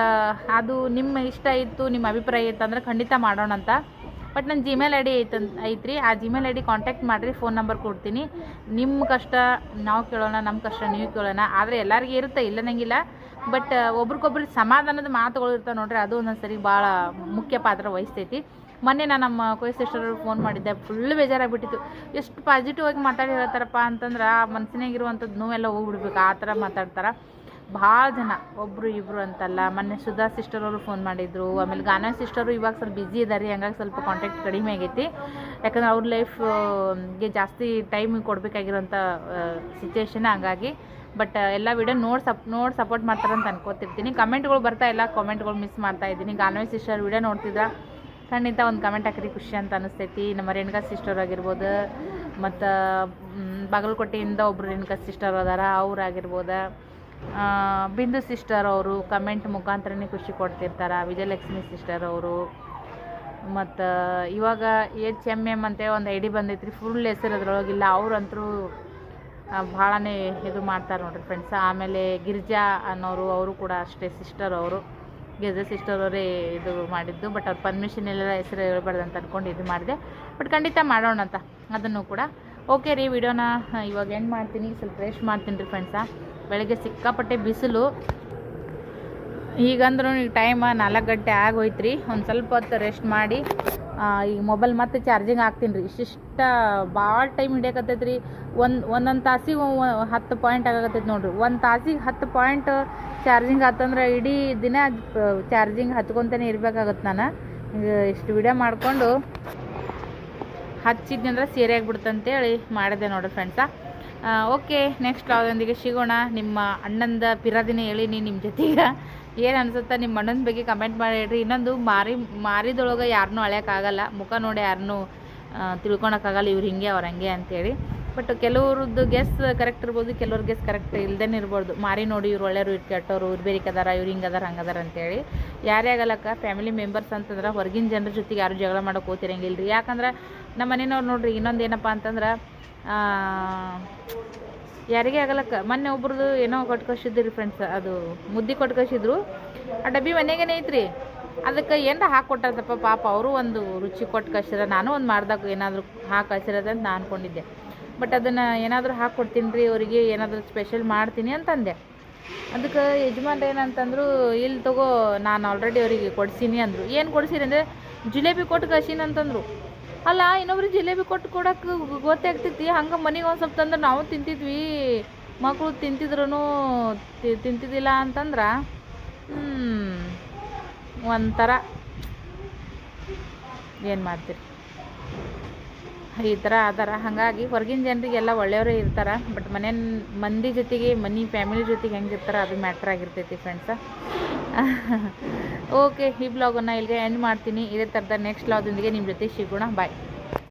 ಅದು ನಿಮ್ಮ ಇಷ್ಟ ಇತ್ತು, ನಿಮ್ಮ ಅಭಿಪ್ರಾಯ ಇತ್ತು ಅಂದ್ರೆ ಖಂಡಿತ ಮಾಡೋಣ ಅಂತ ಬಟ್ ನನ್ನ ಜಿಮೇಲ್ ಐ ಡಿ ಐತಂತ ಐತ್ರಿ. ಆ ಜಿಮೇಲ್ ಐ ಡಿ ಕಾಂಟ್ಯಾಕ್ಟ್ ಮಾಡಿರಿ ಫೋನ್ ನಂಬರ್ ಕೊಡ್ತೀನಿ. ನಿಮ್ಮ ಕಷ್ಟ ನಾವು ಕೇಳೋಣ ನಮ್ಮ ಕಷ್ಟ ನೀವು ಕೇಳೋಣ. ಆದರೆ ಎಲ್ಲರಿಗೂ ಇರುತ್ತೆ, ಇಲ್ಲನಂಗಿಲ್ಲ. ಬಟ್ ಒಬ್ರಿಗೊಬ್ರು ಸಮಾಧಾನದ ಮಾತುಗಳು ಇರ್ತಾವೆ ನೋಡ್ರಿ, ಅದು ಒಂದೊಂದು ಸರಿ ಭಾಳ ಮುಖ್ಯ ಪಾತ್ರ ವಹಿಸ್ತೈತಿ. ಮೊನ್ನೆ ನಾನು ನಮ್ಮ ಕೊಯ್ ಸಿಸ್ಟರ್ ಫೋನ್ ಮಾಡಿದ್ದೆ ಫುಲ್ ಬೇಜಾರಾಗ್ಬಿಟ್ಟಿತ್ತು. ಎಷ್ಟು ಪಾಸಿಟಿವ್ ಆಗಿ ಮಾತಾಡಿ ಹೇಳ್ತಾರಪ್ಪ ಅಂತಂದ್ರೆ, ಆ ಮನಸ್ಸಿನಾಗಿರುವಂಥದ್ದು ನೋವೆಲ್ಲ ಹೋಗ್ಬಿಡ್ಬೇಕು, ಆ ಥರ ಮಾತಾಡ್ತಾರೆ. ಭಾಳ ಜನ ಒಬ್ಬರು ಇಬ್ಬರು ಅಂತಲ್ಲ. ಮೊನ್ನೆ ಸುಧಾ ಸಿಸ್ಟರ್ ಅವರು ಫೋನ್ ಮಾಡಿದ್ರು. ಆಮೇಲೆ ಗಾನ ಸಿಸ್ಟರು ಇವಾಗ ಸ್ವಲ್ಪ ಬ್ಯುಸಿ ಇದ್ದಾರೆ ಹಂಗಾಗಿ ಸ್ವಲ್ಪ ಕಾಂಟ್ಯಾಕ್ಟ್ ಕಡಿಮೆ ಆಗೈತಿ. ಯಾಕಂದ್ರೆ ಅವ್ರ ಲೈಫ್ಗೆ ಜಾಸ್ತಿ ಟೈಮ್ ಕೊಡಬೇಕಾಗಿರೋಂಥ ಸಿಚುವೇಶನ್ ಹಂಗಾಗಿ. ಬಟ್ ಎಲ್ಲ ವಿಡಿಯೋ ನೋಡಿ ಸಪ್, ನೋಡಿ ಸಪೋರ್ಟ್ ಮಾಡ್ತಾರೆ ಅಂತ ಅನ್ಕೋತಿರ್ತೀನಿ. ಕಮೆಂಟ್ಗಳು ಬರ್ತಾ ಇಲ್ಲ ಕಾಮೆಂಟ್ಗಳು ಮಿಸ್ ಮಾಡ್ತಾ ಇದ್ದೀನಿ. ಗಾನವಿ ಸಿಸ್ಟರ್ ವಿಡಿಯೋ ನೋಡ್ತಿದ್ರ? ಖಂಡಿತ ಒಂದು ಕಮೆಂಟ್ ಹಾಕಿರಿ, ಖುಷಿ ಅಂತ ಅನಿಸ್ತೈತಿ. ನಮ್ಮ ರೇಣುಕಾ ಸಿಸ್ಟರ್ ಆಗಿರ್ಬೋದು, ಮತ್ತು ಬಾಗಲಕೋಟೆಯಿಂದ ಒಬ್ರು ರೇಣುಕಾ ಸಿಸ್ಟರ್ ಅದಾರ, ಅವ್ರು ಆಗಿರ್ಬೋದು. ಬಿಂದು ಸಿಸ್ಟರ್ ಅವರು ಕಮೆಂಟ್ ಮುಖಾಂತರನೇ ಖುಷಿ ಕೊಡ್ತಿರ್ತಾರೆ, ವಿಜಯಲಕ್ಷ್ಮಿ ಸಿಸ್ಟರ್ ಅವರು. ಮತ್ತು ಇವಾಗ ಎಚ್ ಎಂ ಎಂ ಅಂತ ಒಂದು ಐ ಡಿ ಬಂದೈತ್ರಿ ಫುಲ್ ಹೆಸರು ಅದ್ರೊಳಗಿಲ್ಲ ಅವ್ರಂತರೂ ಭಾಳನೇ ಇದು ಮಾಡ್ತಾರೆ ನೋಡ್ರಿ ಫ್ರೆಂಡ್ಸ್ ಆಮೇಲೆ ಗಿರ್ಜಾ ಅನ್ನೋರು ಅವರು ಕೂಡ ಅಷ್ಟೇ ಸಿಸ್ಟರ್ ಅವರು. ಗಿರ್ಜಾ ಸಿಸ್ಟರ್ ಅವರೇ ಇದು ಮಾಡಿದ್ದು ಬಟ್ ಅವ್ರ ಪರ್ಮಿಷನ್ ಎಲ್ಲ ಹೆಸರು ಹೇಳ್ಬಾರ್ದು ಅಂತ ಅಂದ್ಕೊಂಡು ಇದು ಮಾಡಿದೆ. ಬಟ್ ಖಂಡಿತ ಮಾಡೋಣ ಅಂತ ಅದನ್ನು ಕೂಡ. ಓಕೆ ರೀ, ವಿಡಿಯೋನ ಇವಾಗ ಎಂಡ್ ಮಾಡ್ತೀನಿ, ಸ್ವಲ್ಪ ರೆಸ್ಟ್ ಮಾಡ್ತೀನಿ ರೀ ಫ್ರೆಂಡ್ಸ ಬೆಳಗ್ಗೆ ಸಿಕ್ಕಾಪಟ್ಟೆ ಬಿಸಿಲು. ಈಗಂದ್ರೂ ಈಗ ಟೈಮ್ ನಾಲ್ಕು ಗಂಟೆ ಆಗೋಯ್ತ್ರಿ. ಒಂದು ಸ್ವಲ್ಪ ಹೊತ್ತು ರೆಸ್ಟ್ ಮಾಡಿ ಈಗ ಮೊಬೈಲ್ ಮತ್ತೆ ಚಾರ್ಜಿಂಗ್ ಹಾಕ್ತೀನಿ ರೀ ಇಷ್ಟಿಷ್ಟ ಭಾಳ ಟೈಮ್ ಹಿಡಿಯಕತ್ತೈತೆ ರೀ ಒಂದು, ಒಂದೊಂದು ತಾಸಿಗೆ ಹತ್ತು ಪಾಯಿಂಟ್ ಆಗಕತ್ತೈತೆ ನೋಡ್ರಿ. ಒಂದು ತಾಸಿಗೆ ಹತ್ತು ಪಾಯಿಂಟ್ ಚಾರ್ಜಿಂಗ್ ಆತಂದ್ರೆ ಇಡೀ ದಿನ ಚಾರ್ಜಿಂಗ್ ಹತ್ಕೊತಾನೆ ಇರಬೇಕಾಗತ್ತೆ ನಾನು. ಈಗ ಇಷ್ಟು ವಿಡಿಯೋ ಮಾಡಿಕೊಂಡು ಹಚ್ಚಿದ್ನಂದ್ರೆ ಸೀರೆ ಆಗ್ಬಿಡ್ತಂತೇಳಿ ಮಾಡಿದೆ ನೋಡ್ರಿ ಫ್ರೆಂಡ್ಸ ಓಕೆ ನೆಕ್ಸ್ಟ್ ಯಾವುದೊಂದಿಗೆ ಸಿಗೋಣ. ನಿಮ್ಮ ಅಣ್ಣಂದ ಪಿರಾದಿನ ಹೇಳಿನಿ ನಿಮ್ಮ ಜೊತೆಗೆ. ಏನು ಅನ್ಸುತ್ತೆ ನಿಮ್ಮ ಅಣ್ಣನ ಬಗ್ಗೆ ಕಮೆಂಟ್ ಮಾಡಿ ಹೇಳ್ರಿ ಇನ್ನೊಂದು ಮಾರಿ, ಮಾರಿದೊಳಗೆ ಯಾರನ್ನೂ ಅಳೆಯೋಕ್ಕಾಗಲ್ಲ ಮುಖ ನೋಡಿ ಯಾರನ್ನೂ ತಿಳ್ಕೊಳಕ್ಕಾಗಲ್ಲ ಇವ್ರು ಹಿಂಗೆ, ಅವ್ರು ಹಂಗೆ ಅಂತೇಳಿ. ಬಟ್ ಕೆಲವ್ರದ್ದು ಗೆಸ್ ಕರೆಕ್ಟ್ ಇರ್ಬೋದು, ಕೆಲವ್ರು ಗೆಸ್ ಕರೆಕ್ಟ್ ಇಲ್ದೇನೆ ಇರ್ಬೋದು. ಮಾರಿ ನೋಡಿ ಇವ್ರು ಒಳ್ಳೆಯವ್ರು, ಇವ್ರು ಕೆಟ್ಟವರು, ಇವ್ರು ಬೇರಿಕದಾರ ಇವ್ರು ಹಿಂಗದಾರ ಹಂಗದಾರ ಅಂತೇಳಿ. ಯಾರೇ ಆಗಲ್ಲಕ್ಕ ಫ್ಯಾಮಿಲಿ ಮೆಂಬರ್ಸ್ ಅಂತಂದ್ರೆ ಹೊರಗಿನ ಜನರ ಜೊತೆಗೆ ಯಾರು ಜಗಳ ಮಾಡೋಕೆ ಹೋಗ್ತಿರಂಗಿಲ್ಲ ರೀ ಯಾಕಂದ್ರೆ ನಮ್ಮ ಮನೆಯವ್ರು ನೋಡ್ರಿ, ಇನ್ನೊಂದು ಏನಪ್ಪ ಅಂತಂದ್ರೆ ಯಾರಿಗೆ ಆಗಲಕ್ಕ? ಮೊನ್ನೆ ಒಬ್ರದ್ದು ಏನೋ ಕೊಟ್ಟು ಕಳ್ಸಿದ್ರಿ ಫ್ರೆಂಡ್ಸ್ ಅದು ಮುದ್ದೆ ಕೊಟ್ಟು ಕಳ್ಸಿದ್ರು. ಆ ಡಬ್ಬಿ ಮನೆಗೇನೆ ಐತ್ರಿ. ಅದಕ್ಕೆ ಏನಾರ ಹಾಕಿ ಕೊಟ್ಟಾರದಪ್ಪ ಪಾಪ, ಅವರು ಒಂದು ರುಚಿ ಕೊಟ್ಟು ಕಳ್ಸಿರ ನಾನು ಒಂದು ಮಾಡ್ದಾಗ ಏನಾದರೂ ಹಾಕಿ ಕಳ್ಸಿರೋದು ಅಂತ ನಾನು ಅಂದ್ಕೊಂಡಿದ್ದೆ ಬಟ್ ಅದನ್ನು ಏನಾದರೂ ಹಾಕಿ ಕೊಡ್ತೀನಿ ರೀ ಅವರಿಗೆ ಏನಾದರೂ ಸ್ಪೆಷಲ್ ಮಾಡ್ತೀನಿ ಅಂತಂದೆ. ಅದಕ್ಕೆ ಯಜಮಾನ್ರು ಏನಂತಂದ್ರು ಇಲ್ಲಿ ತಗೋ, ನಾನು ಆಲ್ರೆಡಿ ಅವರಿಗೆ ಕೊಡ್ಸೀನಿ ಅಂದರು. ಏನು ಕೊಡ್ಸಿರಿ ಅಂದರೆ, ಜಿಲೇಬಿ ಕೊಟ್ಟು ಕಳ್ಸೀನಿ ಅಂತಂದರು. ಅಲ್ಲ ಇನ್ನೊಬ್ರಿಗೆ ಜಿಲೇಬಿ ಕೊಟ್ಟು ಕೊಡೋಕೆ ಗೊತ್ತೇ ಆಗ್ತೈತಿ ಹಂಗೆ ಮನೆಗೆ ಒಂದು ಸ್ವಲ್ಪ ತಂದ್ರೆ ನಾವು ತಿಂತಿದ್ವಿ. ಮಕ್ಕಳು ತಿಂತಿದ್ರು ತಿಂತಿದ್ದಿಲ್ಲ ಅಂತಂದ್ರೆ ಒಂಥರ. ಏನು ಮಾಡ್ತೀರಿ? ಈ ಥರ ಆದಾರ ಹಾಗಾಗಿ ಹೊರಗಿನ ಜನರಿಗೆಲ್ಲ ಒಳ್ಳೆಯವರೇ ಇರ್ತಾರೆ. ಬಟ್ ಮನೆ ಮಂದಿ ಜೊತೆಗೆ, ಮನಿ ಫ್ಯಾಮಿಲಿ ಜೊತೆಗೆ ಹೆಂಗೆ ಇರ್ತಾರೆ ಅದು ಮ್ಯಾಟ್ರ್ ಆಗಿರ್ತೈತಿ ಫ್ರೆಂಡ್ಸ ಓಕೆ [laughs] ಈ ಬ್ಲಾಗನ್ನು ಇಲ್ಲಿಗೆ ಎಂಡ್ ಮಾಡ್ತೀನಿ. ಇದೇ ಥರದ ನೆಕ್ಸ್ಟ್ ಬ್ಲಾಗ್ದೊಂದಿಗೆ ನಿಮ್ಮ ಜೊತೆ ಸಿಗೋಣ. ಬಾಯ್